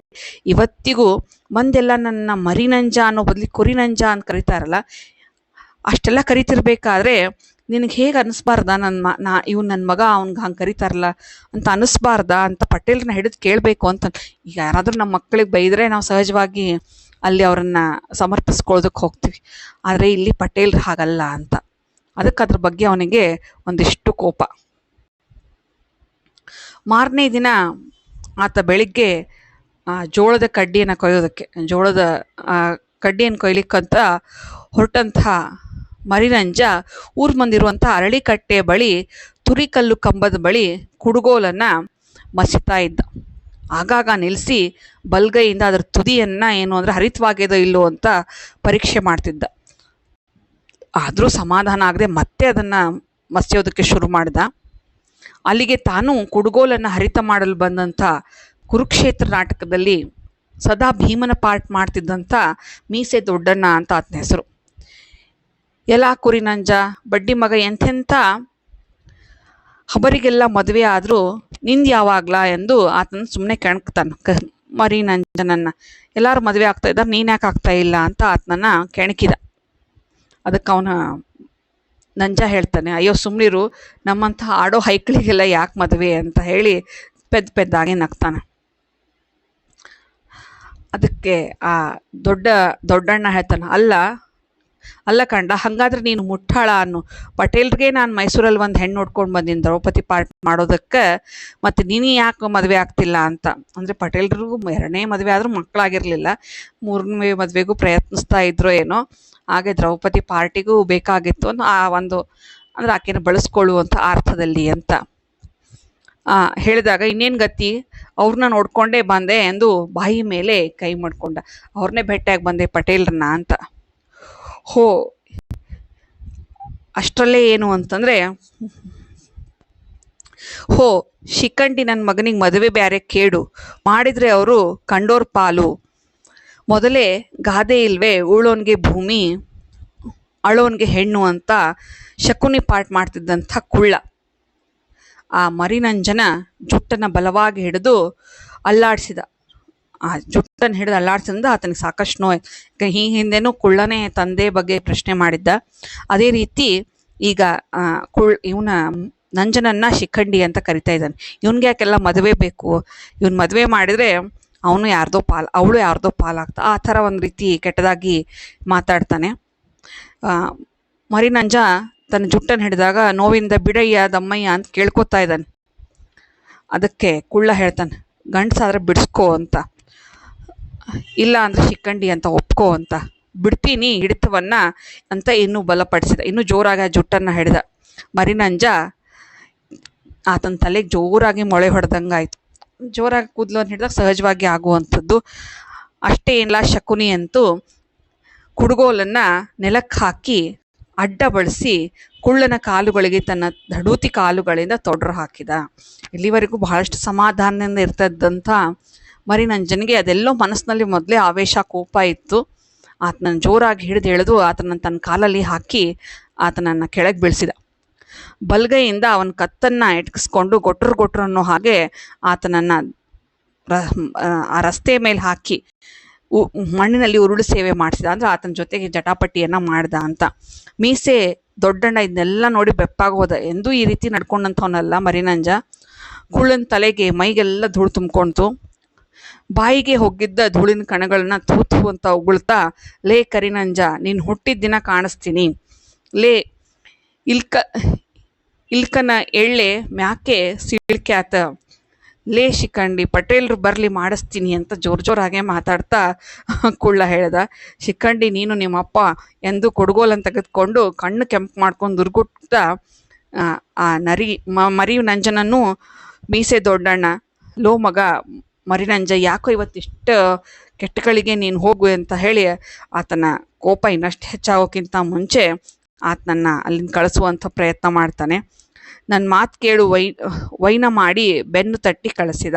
Speaker 1: ಇವತ್ತಿಗೂ ಮಂದೆಲ್ಲ ನನ್ನ ಮರಿನಂಜ ಅನ್ನೋ ಬದಲಿ ಕುರಿನಂಜ ಅಂತ ಕರೀತಾರಲ್ಲ, ಅಷ್ಟೆಲ್ಲ ಕರಿತಿರ್ಬೇಕಾದ್ರೆ ನಿನಗೆ ಹೇಗೆ ಅನಿಸ್ಬಾರ್ದ ನನ್ನ ಮ, ನಾ, ಇವ್ನು ನನ್ನ ಮಗ, ಅವ್ನಿಗೆ ಹಂಗೆ ಕರಿತಾರಲ್ಲ ಅಂತ ಅನಿಸ್ಬಾರ್ದ ಅಂತ ಪಟೇಲ್ರನ್ನ ಹಿಡಿದು ಕೇಳಬೇಕು ಅಂತ. ಈಗ ಯಾರಾದರೂ ನಮ್ಮ ಮಕ್ಕಳಿಗೆ ಬೈದರೆ ನಾವು ಸಹಜವಾಗಿ ಅಲ್ಲಿ ಅವರನ್ನು ಸಮರ್ಪಿಸ್ಕೊಳ್ಳೋದಕ್ಕೆ ಹೋಗ್ತೀವಿ. ಆದರೆ ಇಲ್ಲಿ ಪಟೇಲ್ರು ಹಾಗಲ್ಲ ಅಂತ. ಅದಕ್ಕೆ ಅದ್ರ ಬಗ್ಗೆ ಅವನಿಗೆ ಒಂದಿಷ್ಟು ಕೋಪ. ಮಾರನೇ ದಿನ ಆತ ಬೆಳಿಗ್ಗೆ ಜೋಳದ ಕಡ್ಡಿಯನ್ನು ಕೊಯ್ಯೋದಕ್ಕೆ, ಜೋಳದ ಕಡ್ಡಿಯನ್ನು ಕೊಯ್ಲಿಕ್ಕಂತ ಹೊರಟಂಥ ಮರಿನಂಜ ಊರ್ ಬಂದಿರುವಂಥ ಅರಳಿಕಟ್ಟೆ ಬಳಿ, ತುರಿಕಲ್ಲು ಕಂಬದ ಬಳಿ ಕುಡುಗೋಲನ್ನು ಮಸಿತಾ ಇದ್ದ. ಆಗಾಗ ನಿಲ್ಲಿಸಿ ಬಲ್ಗೈಯಿಂದ ಅದರ ತುದಿಯನ್ನು ಏನು ಅಂದರೆ ಹರಿತವಾಗ್ಯದೋ ಇಲ್ಲೋ ಅಂತ ಪರೀಕ್ಷೆ ಮಾಡ್ತಿದ್ದ. ಆದರೂ ಸಮಾಧಾನ ಆಗದೆ ಮತ್ತೆ ಅದನ್ನು ಮಸಿಯೋದಕ್ಕೆ ಶುರು ಮಾಡ್ದ. ಅಲ್ಲಿಗೆ ತಾನು ಕುಡುಗೋಲನ್ನು ಹರಿತ ಮಾಡಲು ಬಂದಂಥ ಕುರುಕ್ಷೇತ್ರ ನಾಟಕದಲ್ಲಿ ಸದಾ ಭೀಮನ ಪಾರ್ಟ್ ಮಾಡ್ತಿದ್ದಂಥ ಮೀಸೆ ದೊಡ್ಡಣ್ಣ ಅಂತ ಆತನ ಹೆಸರು. ಎಲ್ಲ ಕುರಿ ನಂಜ, ಬಡ್ಡಿ ಮಗ ಎಂಥೆಂಥ ಹಬರಿಗೆಲ್ಲ ಮದುವೆ ಆದರೂ ನಿಂದು ಯಾವಾಗ್ಲಾ? ಎಂದು ಆತನ ಸುಮ್ಮನೆ ಕೆಣಕ್ತಾನೆ. ಕ, ಮರಿ ನಂಜನನ್ನ ಎಲ್ಲರೂ ಮದುವೆ ಆಗ್ತಾ ಇದ್ದಾರೆ, ನೀನು ಯಾಕೆ ಆಗ್ತಾ ಇಲ್ಲ? ಅಂತ ಆತನನ್ನ ಕೆಣಕಿದ. ಅದಕ್ಕೆ ಅವನ ನಂಜ ಹೇಳ್ತಾನೆ, ಅಯ್ಯೋ ಸುಮ್ಮನಿರು ನಮ್ಮಂಥ ಆಡೋ ಹೈಕ್ಳಿಗೆಲ್ಲ ಯಾಕೆ ಮದುವೆ? ಅಂತ ಹೇಳಿ ಪೆದ್ದ ಪೆದ್ದಾಗಿ ನಗ್ತಾನೆ. ಅದಕ್ಕೆ ಆ ದೊಡ್ಡ ದೊಡ್ಡಣ್ಣ ಹೇಳ್ತಾನೆ, ಅಲ್ಲ ಅಲ್ಲ ಕಂಡ, ಹಂಗಾದ್ರೆ ನೀನು ಮುಟ್ಟಾಳ ಅನ್ನು. ಪಟೇಲ್ರಿಗೆ ನಾನು ಮೈಸೂರಲ್ಲಿ ಒಂದು ಹೆಣ್ಣು ನೋಡ್ಕೊಂಡು ಬಂದೀನಿ, ದ್ರೌಪದಿ ಪಾರ್ಟ್ ಮಾಡೋದಕ್ಕೆ. ಮತ್ತು ನೀನು ಯಾಕೆ ಮದುವೆ ಆಗ್ತಿಲ್ಲ ಅಂತ. ಅಂದರೆ ಪಟೇಲ್ರಿಗೂ ಎರಡನೇ ಮದುವೆ ಆದರೂ ಮಕ್ಕಳಾಗಿರಲಿಲ್ಲ ಮೂರನೇ ಮದುವೆಗೂ ಪ್ರಯತ್ನಿಸ್ತಾ ಇದ್ರು ಏನೋ. ಹಾಗೆ ದ್ರೌಪದಿ ಪಾರ್ಟಿಗೂ ಬೇಕಾಗಿತ್ತು ಅನ್ನೋ ಆ ಒಂದು, ಅಂದರೆ ಆಕೆನ ಬಳಸ್ಕೊಳ್ಳುವಂಥ ಅರ್ಥದಲ್ಲಿ ಅಂತ. ಹೇಳಿದಾಗ ಇನ್ನೇನು ಗತಿ? ಅವ್ರನ್ನ ನೋಡ್ಕೊಂಡೇ ಬಂದೆ ಎಂದು ಬಾಯಿ ಮೇಲೆ ಕೈ ಮಾಡ್ಕೊಂಡ. ಅವ್ರನ್ನೇ ಭೇಟಿಯಾಗಿ ಬಂದೆ ಪಟೇಲ್ರನ್ನ ಅಂತ. ಹೋ, ಅಷ್ಟರಲ್ಲೇ ಏನು ಅಂತಂದರೆ, ಹೋ, ಶಿಖಂಡಿ ನನ್ನ ಮಗನಿಗೆ ಮದುವೆ ಬ್ಯಾರೆ ಕೇಡು. ಮಾಡಿದರೆ ಅವರು ಕಂಡೋರ್ ಪಾಲು. ಮೊದಲೇ ಗಾದೆ ಇಲ್ವೇ ಉಳೋನ್ಗೆ ಭೂಮಿ, ಅಳೋನ್ಗೆ ಹೆಣ್ಣು ಅಂತ ಶಕುನಿ ಪಾಠ ಮಾಡ್ತಿದ್ದಂಥ ಕುಳ್ಳ. ಆ ಮರಿನಂಜನ ಜುಟ್ಟನ್ನು ಬಲವಾಗಿ ಹಿಡಿದು ಅಲ್ಲಾಡಿಸಿದ. ಆ ಜುಟ್ಟನ್ನು ಹಿಡಿದು ಅಲ್ಲಾಡ್ಸಿಂದ ಆತನಿಗೆ ಸಾಕಷ್ಟು ನೋವು. ಈ ಹಿಂದೆನೂ ಕುಳ್ಳನೇ ತಂದೆ ಬಗ್ಗೆ ಪ್ರಶ್ನೆ ಮಾಡಿದ್ದ. ಅದೇ ರೀತಿ ಈಗ ಕುಳ್ ಇವನ ನಂಜನನ್ನ ಶಿಖಂಡಿ ಅಂತ ಕರಿತಾ ಇದ್ದಾನೆ. ಇವನ್ಗೆ ಯಾಕೆಲ್ಲ ಮದುವೆ ಬೇಕು? ಇವನ್ ಮದುವೆ ಮಾಡಿದರೆ ಅವನು ಯಾರ್ದೋ ಪಾಲ್ ಅವಳು ಯಾರ್ದೋ ಪಾಲಾಗ್ತಾ ಆ ಥರ ಒಂದು ರೀತಿ ಕೆಟ್ಟದಾಗಿ ಮಾತಾಡ್ತಾನೆ. ಆ, ಮರಿನಂಜ ತನ್ನ ಜುಟ್ಟನ್ನು ಹಿಡಿದಾಗ ನೋವಿಂದ ಬಿಡಯ್ಯ ದಮ್ಮಯ್ಯ ಅಂತ ಕೇಳ್ಕೊತಾ ಇದ್ದಾನೆ. ಅದಕ್ಕೆ ಕುಳ್ಳ ಹೇಳ್ತಾನೆ ಗಂಡಸಾದ್ರೆ ಬಿಡಿಸ್ಕೋ ಅಂತ. ಇಲ್ಲ ಅಂದರೆ ಶಿಕ್ಕಂಡಿ ಅಂತ ಒಪ್ಕೋ ಅಂತ. ಬಿಡ್ತೀನಿ, ಹಿಡಿತವನ್ನ ಅಂತ ಇನ್ನೂ ಬಲಪಡಿಸಿದ. ಇನ್ನೂ ಜೋರಾಗಿ ಆ ಜುಟ್ಟನ್ನು ಹಿಡಿದ. ಮರಿನಂಜ ಆತನ ತಲೆಗೆ ಜೋರಾಗಿ ಮೊಳೆ ಹೊಡೆದಂಗಾಯ್ತು. ಜೋರಾಗಿ ಕೂದಲನ್ನು ಹಿಡಿದಾಗ ಸಹಜವಾಗಿ ಆಗುವಂಥದ್ದು. ಅಷ್ಟೇ ಏನಿಲ್ಲ ಶಕುನಿ ಅಂತೂ ಕುಡುಗೋಲನ್ನು ನೆಲಕ್ಕೆ ಹಾಕಿ ಅಡ್ಡ ಬಳಸಿ ಕುಳ್ಳನ ಕಾಲುಗಳಿಗೆ ತನ್ನ ದಡೂತಿ ಕಾಲುಗಳಿಂದ ತೊಡರು ಹಾಕಿದ. ಇಲ್ಲಿವರೆಗೂ ಬಹಳಷ್ಟು ಸಮಾಧಾನದಿಂದ ಇರ್ತಾ ಇದ್ದಂಥ ಮರಿನಂಜನ್ಗೆ ಅದೆಲ್ಲೋ ಮನಸ್ಸಿನಲ್ಲಿ ಮೊದಲೇ ಆವೇಶ, ಕೋಪ ಇತ್ತು. ಆತನನ್ನು ಜೋರಾಗಿ ಹಿಡಿದು ಎಳೆದು ಆತನನ್ನು ತನ್ನ ಕಾಲಲ್ಲಿ ಹಾಕಿ ಆತನನ್ನು ಕೆಳಗೆ ಬೀಳಿಸಿದ. ಬಲ್ಗೈಯಿಂದ ಅವನ ಕತ್ತನ್ನ ಎಟ್ಕಿಸ್ಕೊಂಡು ಗೊಟ್ರು ಗೊಟ್ರು ಅನ್ನೋ ಹಾಗೆ ಆತನನ್ನು ಆ ರಸ್ತೆ ಮೇಲೆ ಹಾಕಿ ಮಣ್ಣಿನಲ್ಲಿ ಉರುಳು ಸೇವೆ ಮಾಡಿಸಿದ. ಅಂದ್ರೆ ಆತನ ಜೊತೆಗೆ ಜಟಾಪಟಿಯನ್ನ ಮಾಡ್ದ ಅಂತ. ಮೀಸೆ ದೊಡ್ಡಣ್ಣ ಇದನ್ನೆಲ್ಲ ನೋಡಿ ಬೆಪ್ಪಾಗೋದ. ಎಂದೂ ಈ ರೀತಿ ನಡ್ಕೊಂಡಂಥವನಲ್ಲ ಮರಿನಂಜ ಕುಳ್ಳನ್ ತಲೆಗೆ ಮೈಗೆಲ್ಲ ಧೂಳು ತುಂಬ್ಕೊಂತು. ಬಾಯಿಗೆ ಹೋಗಿದ್ದ ಧೂಳಿನ ಕಣಗಳನ್ನ ತೂತು ಅಂತ ಉಗುಳ್ತಾ ಲೇ ಕರಿನಂಜ ನೀನು ಹುಟ್ಟಿದ ದಿನ ಕಾಣಿಸ್ತೀನಿ. ಲೇ ಇಲ್ಕ ಇಲ್ಕನ ಎಳ್ಳೆ ಮ್ಯಾಕೆ ಸಿಳ್ಕ್ಯಾತ. ಲೇ ಶಿಖಂಡಿ ಪಟೇಲ್ರು ಬರಲಿ ಮಾಡಿಸ್ತೀನಿ ಅಂತ ಜೋರು ಜೋರಾಗೆ ಮಾತಾಡ್ತಾ ಕುಳ್ಳ ಹೇಳ್ದ. ಶಿಖಂಡಿ ನೀನು ನಿಮ್ಮಪ್ಪ ಎಂದು ಕೊಡುಗೋಲನ್ನು ತೆಗೆದುಕೊಂಡು ಕಣ್ಣು ಕೆಂಪು ಮಾಡ್ಕೊಂಡು ದುರ್ಗುಟ್ಟ ಆ, ನರಿ ಮರಿ ನಂಜನನ್ನು ಮೀಸೆ ದೊಡ್ಡಣ್ಣ. ಲೋ ಮಗ ಮರಿ ನಂಜ ಯಾಕೋ ಇವತ್ತಿಷ್ಟು ಕೆಟ್ಟಗಳಿಗೆ ನೀನು ಹೋಗು ಅಂತ ಹೇಳಿ ಆತನ ಕೋಪ ಇನ್ನಷ್ಟು ಹೆಚ್ಚಾಗೋಕ್ಕಿಂತ ಮುಂಚೆ ಆತನನ್ನು ಅಲ್ಲಿಂದ ಕಳಿಸುವಂಥ ಪ್ರಯತ್ನ ಮಾಡ್ತಾನೆ. ನನ್ನ ಮಾತು ಕೇಳು, ವೈ, ವೈನ ಮಾಡಿ ಬೆನ್ನು ತಟ್ಟಿ ಕಳಿಸಿದ.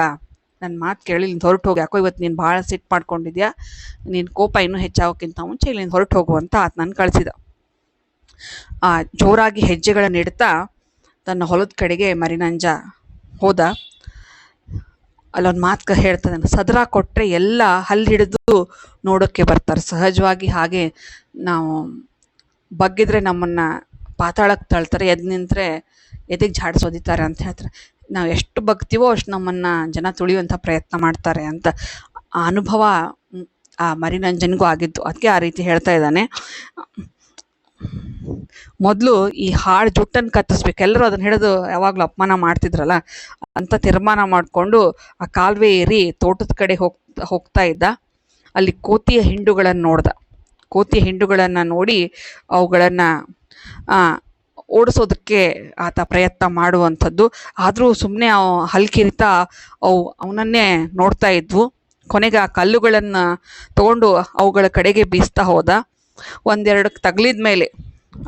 Speaker 1: ನನ್ನ ಮಾತು ಕೇಳಿ, ಇಲ್ಲಿಂದ ಹೊರಟು ಹೋಗಿ. ಯಾಕೋ ಇವತ್ತು ನೀನು ಭಾಳ ಸಿಟ್ಟು ಮಾಡ್ಕೊಂಡಿದ್ಯಾ? ನಿನ್ನ ಕೋಪ ಇನ್ನೂ ಹೆಚ್ಚಾಗೋಕ್ಕಿಂತ ಮುಂಚೆ ಇಲ್ಲಿಂದ ಹೊರಟು ಹೋಗು ಅಂತ ಆತನನ್ನು ಕಳಿಸಿದ. ಆ ಜೋರಾಗಿ ಹೆಜ್ಜೆಗಳನ್ನು ಇಡ್ತಾ ತನ್ನ ಹೊಲದ ಕಡೆಗೆ ಮರಿನಂಜ ಹೋದ. ಅಲ್ಲೊಂದು ಮಾತ್ಕ ಹೇಳ್ತಾನೆ ಸದರ ಕೊಟ್ಟರೆ ಎಲ್ಲ ಹಲ್ಲು ಹಿಡಿದು ನೋಡೋಕ್ಕೆ ಬರ್ತಾರೆ. ಸಹಜವಾಗಿ ಹಾಗೆ ನಾವು ಬಗ್ಗಿದ್ರೆ ನಮ್ಮನ್ನು ಪಾತಾಳಕ್ಕೆ ತಳ್ತಾರೆ ಎದ್ದು ನಿಂತರೆ ಎದೆಗೆ ಝಾಡಿಸೋದಿತಾರೆ ಅಂತ ಹೇಳ್ತಾರೆ. ನಾವು ಎಷ್ಟು ಬಗ್ತೀವೋ ಅಷ್ಟು ನಮ್ಮನ್ನು ಜನ ತುಳಿಯುವಂಥ ಪ್ರಯತ್ನ ಮಾಡ್ತಾರೆ ಅಂತ ಆ ಅನುಭವ ಆ ಮರಿನಂಜನಿಗೂ ಆಗಿದ್ದು. ಅದಕ್ಕೆ ಆ ರೀತಿ ಹೇಳ್ತಾ ಇದ್ದಾನೆ. ಮೊದಲು ಈ ಹಾಳು ಜುಟ್ಟನ್ನು ಕತ್ತರಿಸ್ಬೇಕು. ಎಲ್ಲರೂ ಅದನ್ನ ಹಿಡಿದು ಯಾವಾಗಲೂ ಅಪಮಾನ ಮಾಡ್ತಿದ್ರಲ್ಲ, ಅಂತ ತೀರ್ಮಾನ ಮಾಡಿಕೊಂಡು ಆ ಕಾಲುವೆ ಏರಿ ತೋಟದ ಕಡೆ ಹೋಗ್, ಹೋಗ್ತಾ ಇದ್ದ. ಅಲ್ಲಿ ಕೋತಿಯ ಹಿಂಡುಗಳನ್ನು ನೋಡ್ದ. ಕೋತಿಯ ಹಿಂಡುಗಳನ್ನು ನೋಡಿ ಅವುಗಳನ್ನು ಓಡಿಸೋದಕ್ಕೆ ಆತ ಪ್ರಯತ್ನ ಮಾಡುವಂಥದ್ದು. ಆದರೂ ಸುಮ್ಮನೆ ಅವು ಹಲ್ಕಿರಿತಾ ಅವು ಅವನನ್ನೇ ನೋಡ್ತಾ ಇದ್ವು. ಕೊನೆಗೆ ಆ ಕಲ್ಲುಗಳನ್ನು ತಗೊಂಡು ಅವುಗಳ ಕಡೆಗೆ ಬೀಸ್ತಾ ಹೋದ. ಒಂದೆರಡು ತಗಲಿದ ಮೇಲೆ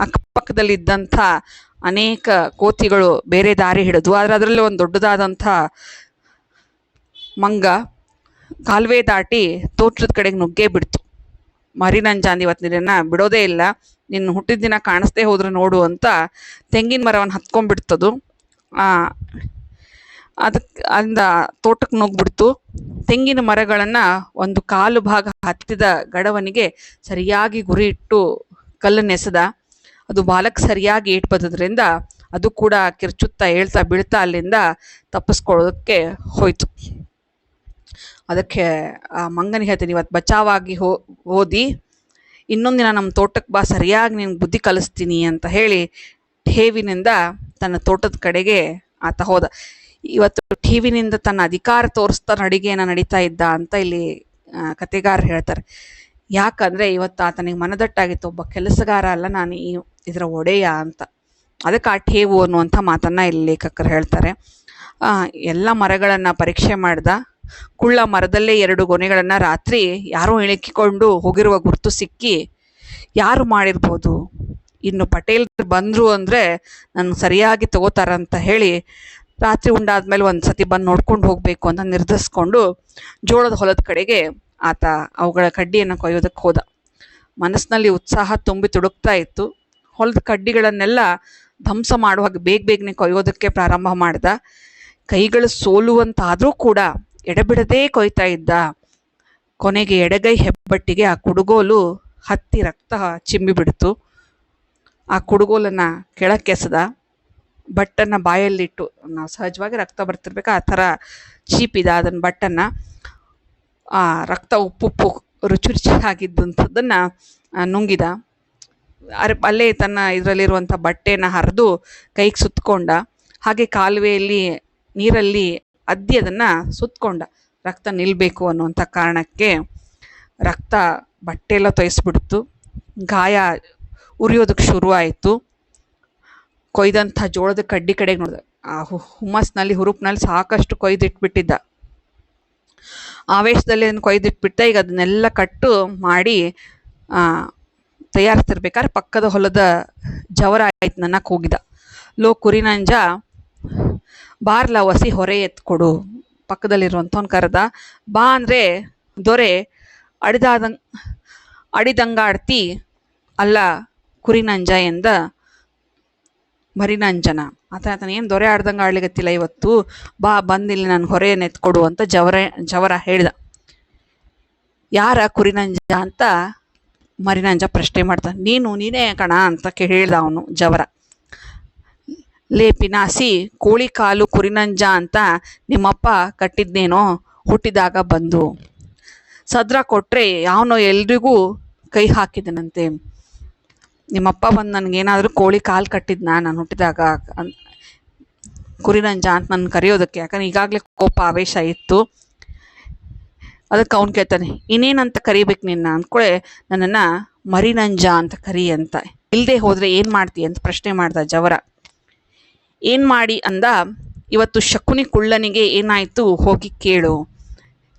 Speaker 1: ಅಕ್ಕಪಕ್ಕದಲ್ಲಿದ್ದಂಥ ಅನೇಕ ಕೋತಿಗಳು ಬೇರೆ ದಾರಿ ಹಿಡಿದ್ವು. ಆದರೆ ಅದರಲ್ಲಿ ಒಂದು ದೊಡ್ಡದಾದಂಥ ಮಂಗ ಕಾಲುವೆ ದಾಟಿ ತೋಟದ ಕಡೆಗೆ ನುಗ್ಗೇ ಬಿಡ್ತು. ಮರಿನಂಜಾಂದ್ ಇವತ್ತು ನಿನ್ನ ಬಿಡೋದೇ ಇಲ್ಲ. ನಿನ್ನ ಹುಟ್ಟಿದ ದಿನ ಕಾಣಿಸ್ದೇ ಹೋದ್ರೆ ನೋಡು ಅಂತ ತೆಂಗಿನ ಮರವನ್ನು ಹತ್ಕೊಂಡ್ಬಿಡ್ತದು. ಅದಕ್ಕೆ ಅಂದ ತೋಟಕ್ಕೆ ನುಗ್ಗಿಬಿಡ್ತು. ತೆಂಗಿನ ಮರಗಳನ್ನು ಒಂದು ಕಾಲು ಭಾಗ ಹತ್ತಿದ ಗಡವನಿಗೆ ಸರಿಯಾಗಿ ಗುರಿ ಇಟ್ಟು ಕಲ್ಲನ್ನೆಸೆದ ಅದು ಬಾಲಕ್ ಸರಿಯಾಗಿ ಏಟ್ ಬದದ್ರಿಂದ ಅದು ಕೂಡ ಕಿರ್ಚುತ್ತಾ ಹೇಳ್ತಾ ಬೀಳ್ತಾ ಅಲ್ಲಿಂದ ತಪ್ಪಿಸ್ಕೊಳ್ಳೋದಕ್ಕೆ ಹೋಯಿತು. ಅದಕ್ಕೆ ಆ ಮಂಗನಿಗೆ ಹೇಳ್ತೀನಿ ಇವತ್ತು ಬಚಾವಾಗಿ ಹೋ, ಓದಿ. ಇನ್ನೊಂದಿನ ನಮ್ಮ ತೋಟಕ್ಕೆ ಬಾ, ಸರಿಯಾಗಿ ನಿನ್ಗೆ ಬುದ್ಧಿ ಕಲಿಸ್ತೀನಿ ಅಂತ ಹೇಳಿ ಠೇವಿನಿಂದ ತನ್ನ ತೋಟದ ಕಡೆಗೆ ಆತ ಹೋದ. ಇವತ್ತು ಠೇವಿನಿಂದ ತನ್ನ ಅಧಿಕಾರ ತೋರಿಸ್ತಾ ನಡಿಗೆನ ನಡೀತಾ ಇದ್ದ ಅಂತ ಇಲ್ಲಿ ಕತೆಗಾರರು ಹೇಳ್ತಾರೆ. ಯಾಕಂದ್ರೆ ಇವತ್ತು ಆತನಿಗೆ ಮನದಟ್ಟಾಗಿತ್ತು, ಒಬ್ಬ ಕೆಲಸಗಾರ ಅಲ್ಲ ನಾನು ಈ ಇದರ ಒಡೆಯ ಅಂತ. ಅದಕ್ಕೆ ಆ ಠೇವು ಅನ್ನುವಂಥ ಮಾತನ್ನ ಇಲ್ಲಿ ಲೇಖಕರು ಹೇಳ್ತಾರೆ. ಎಲ್ಲ ಮರಗಳನ್ನು ಪರೀಕ್ಷೆ ಮಾಡ್ದ. ಕುಳ್ಳ ಮರದಲ್ಲೇ ಎರಡು ಗೊನೆಗಳನ್ನು ರಾತ್ರಿ ಯಾರೋ ಇಣಕಿಕೊಂಡು ಹೋಗಿರುವ ಗುರುತು ಸಿಕ್ಕಿ, ಯಾರು ಮಾಡಿರ್ಬೋದು? ಇನ್ನು ಪಟೇಲ್ ಬಂದರು ಅಂದರೆ ನನ್ನ ಸರಿಯಾಗಿ ತಗೋತಾರಂತ ಹೇಳಿ ರಾತ್ರಿ ಉಂಡಾದ್ಮೇಲೆ ಒಂದು ಸತಿ ಬಂದು ನೋಡ್ಕೊಂಡು ಹೋಗಬೇಕು ಅಂತ ನಿರ್ಧರಿಸ್ಕೊಂಡು ಜೋಳದ ಹೊಲದ ಕಡೆಗೆ ಆತ ಅವುಗಳ ಕಡ್ಡಿಯನ್ನು ಕೊಯ್ಯೋದಕ್ಕೆ ಹೋದ. ಮನಸ್ಸಿನಲ್ಲಿ ಉತ್ಸಾಹ ತುಂಬಿ ತುಡುಕ್ತಾ ಇತ್ತು. ಹೊಲದ ಕಡ್ಡಿಗಳನ್ನೆಲ್ಲ ಧ್ವಂಸ ಮಾಡುವಾಗ ಬೇಗ ಬೇಗನೆ ಕೊಯ್ಯೋದಕ್ಕೆ ಪ್ರಾರಂಭ ಮಾಡ್ದ. ಕೈಗಳು ಸೋಲುವಂತಾದರೂ ಕೂಡ ಎಡೆಬಿಡದೇ ಕೊಯ್ತಾ ಇದ್ದ. ಕೊನೆಗೆ ಎಡಗೈ ಹೆಬ್ಬಟ್ಟಿಗೆ ಆ ಕುಡುಗೋಲು ಹತ್ತಿ ರಕ್ತ ಚಿಮ್ಮಿ ಬಿಡ್ತು ಆ ಕುಡುಗೋಲನ್ನು ಕೆಳಕ್ಕೆಸೆದ. ಬಟ್ಟನ್ನು ಬಾಯಲ್ಲಿಟ್ಟು, ನಾವು ಸಹಜವಾಗಿ ರಕ್ತ ಬರ್ತಿರ್ಬೇಕು, ಆ ಥರ ಚೀಪಿದ ಅದನ್ನ ಬಟ್ಟನ್ನು. ಆ, ರಕ್ತ ಉಪ್ಪುಪ್ಪು ರುಚಿ ರುಚಿಯಾಗಿದ್ದಂಥದ್ದನ್ನು ನುಂಗಿದ. ಅರೆ, ಅಲ್ಲೇ ತನ್ನ ಇದರಲ್ಲಿರುವಂಥ ಬಟ್ಟೆನ ಹರಿದು ಕೈಗೆ ಸುತ್ತಕೊಂಡ ಹಾಗೆ ಕಾಲುವೆಯಲ್ಲಿ, ನೀರಲ್ಲಿ ಅದ್ದಿ ಅದನ್ನು ಸುತ್ತಕೊಂಡ ರಕ್ತ ನಿಲ್ಲಬೇಕು ಅನ್ನುವಂಥ ಕಾರಣಕ್ಕೆ ರಕ್ತ ಬಟ್ಟೆ ಎಲ್ಲ ತೊಯ್ಸ್ಬಿಡ್ತು. ಗಾಯ ಉರಿಯೋದಕ್ಕೆ ಶುರುವಾಯಿತು. ಕೊಯ್ದಂಥ ಜೋಳದ ಕಡ್ಡಿ ಕಡೆಗೆ ನೋಡಿದೆ. ಆ ಹುಮ್ಮಸ್ನಲ್ಲಿ, ಹುರುಪ್ನಲ್ಲಿ ಸಾಕಷ್ಟು ಕೊಯ್ದಿಟ್ಬಿಟ್ಟಿದ್ದ. ಆವೇಶದಲ್ಲಿ ಅದನ್ನು ಕೊಯ್ದಿಟ್ಬಿಟ್ಟೆ, ಈಗ ಅದನ್ನೆಲ್ಲ ಕಟ್ಟು ಮಾಡಿ ತಯಾರಿಸ್ತಿರ್ಬೇಕಾದ್ರೆ ಪಕ್ಕದ ಹೊಲದ ಜವರ ಆಯ್ತು ನನ್ನ ಕೂಗಿದ ಲೋ ಕುರಿನಂಜ, ಬಾರ್ಲ ಒಸಿ ಹೊರೆ ಎತ್ಕೊಡು ಪಕ್ಕದಲ್ಲಿರುವಂಥವ್ನು ಕರೆದ, ಬಾ ಅಂದರೆ ದೊರೆ ಅಡಿದಾದಂಗ, ಅಡಿದಂಗಾಡ್ತಿ ಅಲ್ಲ ಕುರಿನಂಜ ಎಂದ ಮರಿನಂಜನ. ಆತ ಆತನ ಏನು ದೊರೆ ಆಡ್ದಂಗೆ ಆಡ್ಲಿಗತ್ತಿಲ್ಲ ಇವತ್ತು. ಬಾ ಬಂದಿಲ್ಲಿ ನಾನು ಹೊರೆ ನೆತ್ಕೊಡು ಅಂತ ಜವರ ಜವರ ಹೇಳ್ದ. ಯಾರ ಕುರಿನಂಜ ಅಂತ ಮರಿನಂಜ ಪ್ರಶ್ನೆ ಮಾಡ್ತಾನೆ. ನೀನು, ನೀನೇ ಕಣ ಅಂತ ಹೇಳ್ದ ಅವನು ಜವರ. ಲೇ ಪಿನಾಸಿ, ಕೋಳಿ ಕಾಲು ಕುರಿನಂಜ ಅಂತ ನಿಮ್ಮಪ್ಪ ಕಟ್ಟಿದ್ದೇನೋ ಹುಟ್ಟಿದಾಗ ಬಂದು. ಸದ್ರ ಕೊಟ್ಟರೆ ಯಾವನೋ ಎಲ್ರಿಗೂ ಕೈ ಹಾಕಿದನಂತೆ. ನಿಮ್ಮಪ್ಪ ಬಂದು ನನಗೇನಾದರೂ ಕೋಳಿ ಕಾಲು ಕಟ್ಟಿದ್ನಾ? ನಾನು ಹುಟ್ಟಿದಾಗ ಕುರಿರಂಜ ಅಂತ ನನ್ನ ಕರೆಯೋದಕ್ಕೆ. ಯಾಕಂದ್ರೆ ಈಗಾಗಲೇ ಕೋಪ ಆವೇಶ ಇತ್ತು. ಅದಕ್ಕೆ ಅವ್ನು ಕೇಳ್ತಾನೆ, ಇನ್ನೇನಂತ ಕರಿಬೇಕು ನಿನ್ನ? ಅಂದ್ಕೊಳ್ಳೆ ನನ್ನನ್ನು ಮರಿನಂಜ ಅಂತ ಕರಿ ಅಂತ. ಇಲ್ಲದೆ ಹೋದರೆ ಏನು ಮಾಡ್ತಿ? ಅಂತ ಪ್ರಶ್ನೆ ಮಾಡ್ದ ಜವರ. ಏನು ಮಾಡಿ? ಅಂದ, ಇವತ್ತು ಶಕುನಿ ಕುಳ್ಳನಿಗೆ ಏನಾಯಿತು ಹೋಗಿ ಕೇಳು.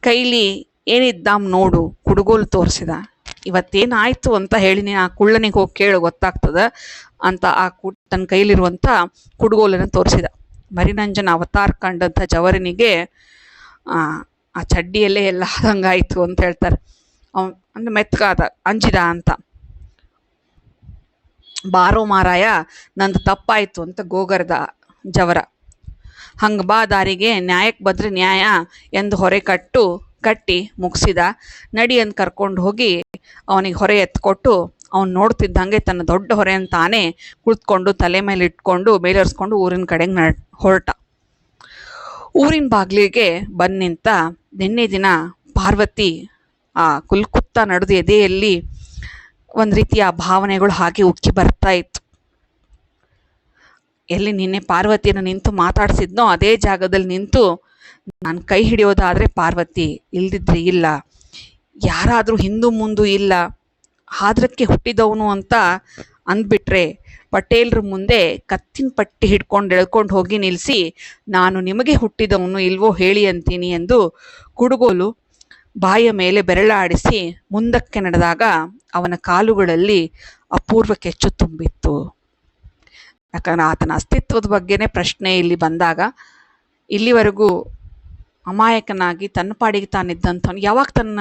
Speaker 1: ಕೈಲಿ ಏನಿದ್ದಾಮ್ ನೋಡು, ಕುಡುಗೋಲು ತೋರಿಸಿದ. ಇವತ್ತೇನಾಯ್ತು ಅಂತ ಹೇಳಿ ಆ ಕುಳ್ಳನಿಗೆ ಹೋಗಿ ಕೇಳು ಗೊತ್ತಾಗ್ತದ? ಅಂತ ಆ ಕು ತನ್ನ ಕೈಲಿರುವಂಥ ಕುಡುಗೋಲನ್ನು ತೋರಿಸಿದ. ಮರಿನಂಜನ ಅವತಾರ ಕಂಡಂಥ ಜವರನಿಗೆ ಆ, ಆ ಚಡ್ಡಿಯಲ್ಲೇ ಎಲ್ಲ ಹಂಗಾಯಿತು ಅಂತ ಹೇಳ್ತಾರೆ. ಅವನ್ ಅಂದ್ರೆ ಮೆತ್ಕಾದ ಅಂಜಿದ ಅಂತ. ಬಾರೋ ಮಾರಾಯ ನಂದು ತಪ್ಪಾಯ್ತು ಅಂತ ಗೋಗರ್ದ ಜವರ. ಹಂಗೆ ಬಾ ದಾರಿಗೆ ನ್ಯಾಯಕ್ಕೆ ಬದ್ರೆ ನ್ಯಾಯ ಎಂದು ಹೊರೆ ಕಟ್ಟು ಕಟ್ಟಿ ಮುಗಿಸಿದ. ನಡಿ ಅಂತ ಕರ್ಕೊಂಡು ಹೋಗಿ ಅವನಿಗೆ ಹೊರೆ ಎತ್ಕೊಟ್ಟು ಅವನು ನೋಡ್ತಿದ್ದಂಗೆ ತನ್ನ ದೊಡ್ಡ ಹೊರೆ ತಾನೇ ಕುಳಿತುಕೊಂಡು ತಲೆ ಮೇಲೆ ಇಟ್ಕೊಂಡು ಮೇಲರ್ಸ್ಕೊಂಡು ಊರಿನ ಕಡೆಗೆ ನ ಹೊರಟ. ಊರಿನ ಬಾಗಿಲಿಗೆ ಬಂದು ನಿಂತ ನಿನ್ನೆ ದಿನ ಪಾರ್ವತಿ ಆ ಕುಲ್ಕುತ್ತ ನಡೆದು ಎದೆಯಲ್ಲಿ ಒಂದು ರೀತಿಯ ಭಾವನೆಗಳು ಹಾಗೆ ಉಕ್ಕಿ ಬರ್ತಾ ಇತ್ತು. ಎಲ್ಲಿ ನಿನ್ನೆ ಪಾರ್ವತಿಯನ್ನು ನಿಂತು ಮಾತಾಡ್ಸಿದ್ನೋ ಅದೇ ಜಾಗದಲ್ಲಿ ನಿಂತು ನಾನು ಕೈ ಹಿಡಿಯೋದಾದ್ರೆ ಪಾರ್ವತಿ, ಇಲ್ದಿದ್ರೆ ಇಲ್ಲ. ಯಾರಾದರೂ ಹಿಂದು ಮುಂದೂ ಇಲ್ಲ ಆದ್ರಕ್ಕೆ ಹುಟ್ಟಿದವನು ಅಂತ ಅಂದ್ಬಿಟ್ರೆ ಪಟೇಲ್ರ ಮುಂದೆ ಕತ್ತಿನ ಪಟ್ಟಿ ಹಿಡ್ಕೊಂಡು ಎಳ್ಕೊಂಡು ಹೋಗಿ ನಿಲ್ಲಿಸಿ ನಾನು ನಿಮಗೆ ಹುಟ್ಟಿದವನು ಇಲ್ವೋ ಹೇಳಿ ಅಂತೀನಿ ಎಂದು ಕುಡುಗೋಲು ಬಾಯ ಮೇಲೆ ಬೆರಳಾಡಿಸಿ ಮುಂದಕ್ಕೆ ನಡೆದಾಗ ಅವನ ಕಾಲುಗಳಲ್ಲಿ ಅಪೂರ್ವ ಕೆಚ್ಚು ತುಂಬಿತ್ತು. ಯಾಕಂದ್ರೆ ಆತನ ಅಸ್ತಿತ್ವದ ಬಗ್ಗೆನೇ ಪ್ರಶ್ನೆ ಇಲ್ಲಿ ಬಂದಾಗ, ಇಲ್ಲಿವರೆಗೂ ಅಮಾಯಕನಾಗಿ ತನ್ನ ಪಾಡಿಗೆ ತಾನಿದ್ದಂಥ ಯಾವಾಗ ತನ್ನ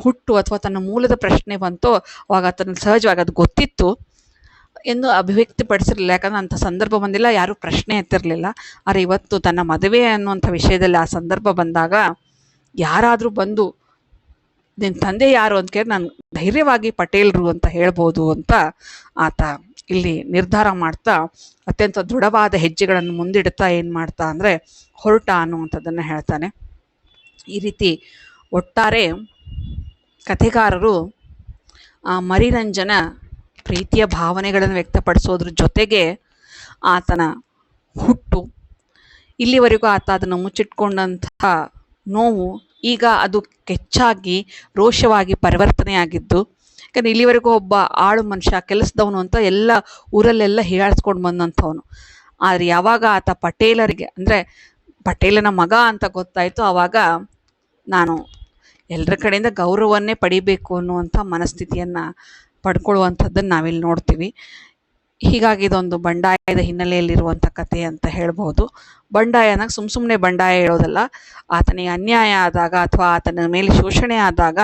Speaker 1: ಹುಟ್ಟು ಅಥವಾ ತನ್ನ ಮೂಲದ ಪ್ರಶ್ನೆ ಬಂತೋ ಅವಾಗ ತನ್ನ ಸಹಜವಾಗಿ ಅದು ಗೊತ್ತಿತ್ತು ಎಂದು ಅಭಿವ್ಯಕ್ತಿಪಡಿಸಿರಲಿಲ್ಲ. ಯಾಕಂದ್ರೆ ಅಂಥ ಸಂದರ್ಭ ಬಂದಿಲ್ಲ, ಯಾರೂ ಪ್ರಶ್ನೆ ಎತ್ತಿರಲಿಲ್ಲ. ಆದರೆ ಇವತ್ತು ತನ್ನ ಮದುವೆ ಅನ್ನುವಂಥ ವಿಷಯದಲ್ಲಿ ಆ ಸಂದರ್ಭ ಬಂದಾಗ ಯಾರಾದರೂ ಬಂದು, ನಿನ್ನ ತಂದೆ ಯಾರು ಅಂತ ಕೇಳಿ ನಾನು ಧೈರ್ಯವಾಗಿ ಪಟೇಲ್ರು ಅಂತ ಹೇಳ್ಬೋದು ಅಂತ ಆತ ಇಲ್ಲಿ ನಿರ್ಧಾರ ಮಾಡ್ತಾ ಅತ್ಯಂತ ದೃಢವಾದ ಹೆಜ್ಜೆಗಳನ್ನು ಮುಂದಿಡ್ತಾ ಏನು ಮಾಡ್ತಾ ಅಂದರೆ ಹೊರಟ ಅನ್ನುವಂಥದ್ದನ್ನು ಹೇಳ್ತಾನೆ. ಈ ರೀತಿ ಒಟ್ಟಾರೆ ಕಥೆಗಾರರು ಆ ಮರಿರಂಜನ ಪ್ರೀತಿಯ ಭಾವನೆಗಳನ್ನು ವ್ಯಕ್ತಪಡಿಸೋದ್ರ ಜೊತೆಗೆ ಆತನ ಹುಟ್ಟು, ಇಲ್ಲಿವರೆಗೂ ಆತ ಅದನ್ನು ಮುಚ್ಚಿಟ್ಕೊಂಡಂತಹ ನೋವು ಈಗ ಅದು ಕೆಚ್ಚಾಗಿ ರೋಷವಾಗಿ ಪರಿವರ್ತನೆಯಾಗಿದ್ದು ಯಾಕಂದ್ರೆ ಇಲ್ಲಿವರೆಗೂ ಒಬ್ಬ ಆಳು ಮನುಷ್ಯ, ಕೆಲಸದವನು ಅಂತ ಎಲ್ಲ ಊರಲ್ಲೆಲ್ಲ ಹೀಯಾಳಿಸ್ಕೊಂಡು ಬಂದಂಥವನು. ಆದರೆ ಯಾವಾಗ ಆತ ಪಟೇಲರಿಗೆ, ಅಂದರೆ ಪಟೇಲನ ಮಗ ಅಂತ ಗೊತ್ತಾಯಿತು ಆವಾಗ ನಾನು ಎಲ್ಲರ ಕಡೆಯಿಂದ ಗೌರವನ್ನೇ ಪಡಿಬೇಕು ಅನ್ನುವಂಥ ಮನಸ್ಥಿತಿಯನ್ನು ಪಡ್ಕೊಳ್ಳುವಂಥದ್ದನ್ನು ನಾವಿಲ್ಲಿ ನೋಡ್ತೀವಿ. ಹೀಗಾಗಿ ಇದೊಂದು ಬಂಡಾಯದ ಹಿನ್ನೆಲೆಯಲ್ಲಿರುವಂಥ ಕಥೆ ಅಂತ ಹೇಳ್ಬೋದು ಬಂಡಾಯ ಅನ್ನೋಕೆ ಸುಮ್ಮ ಸುಮ್ಮನೆ ಬಂಡಾಯ ಹೇಳೋದಲ್ಲ, ಆತನಿಗೆ ಅನ್ಯಾಯ ಆದಾಗ ಅಥವಾ ಆತನ ಮೇಲೆ ಶೋಷಣೆ ಆದಾಗ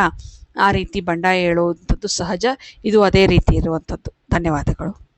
Speaker 1: ಆ ರೀತಿ ಬಂಡಾಯ ಹೇಳುವಂಥದ್ದು ಸಹಜ. ಇದು ಅದೇ ರೀತಿ ಇರುವಂಥದ್ದು. ಧನ್ಯವಾದಗಳು.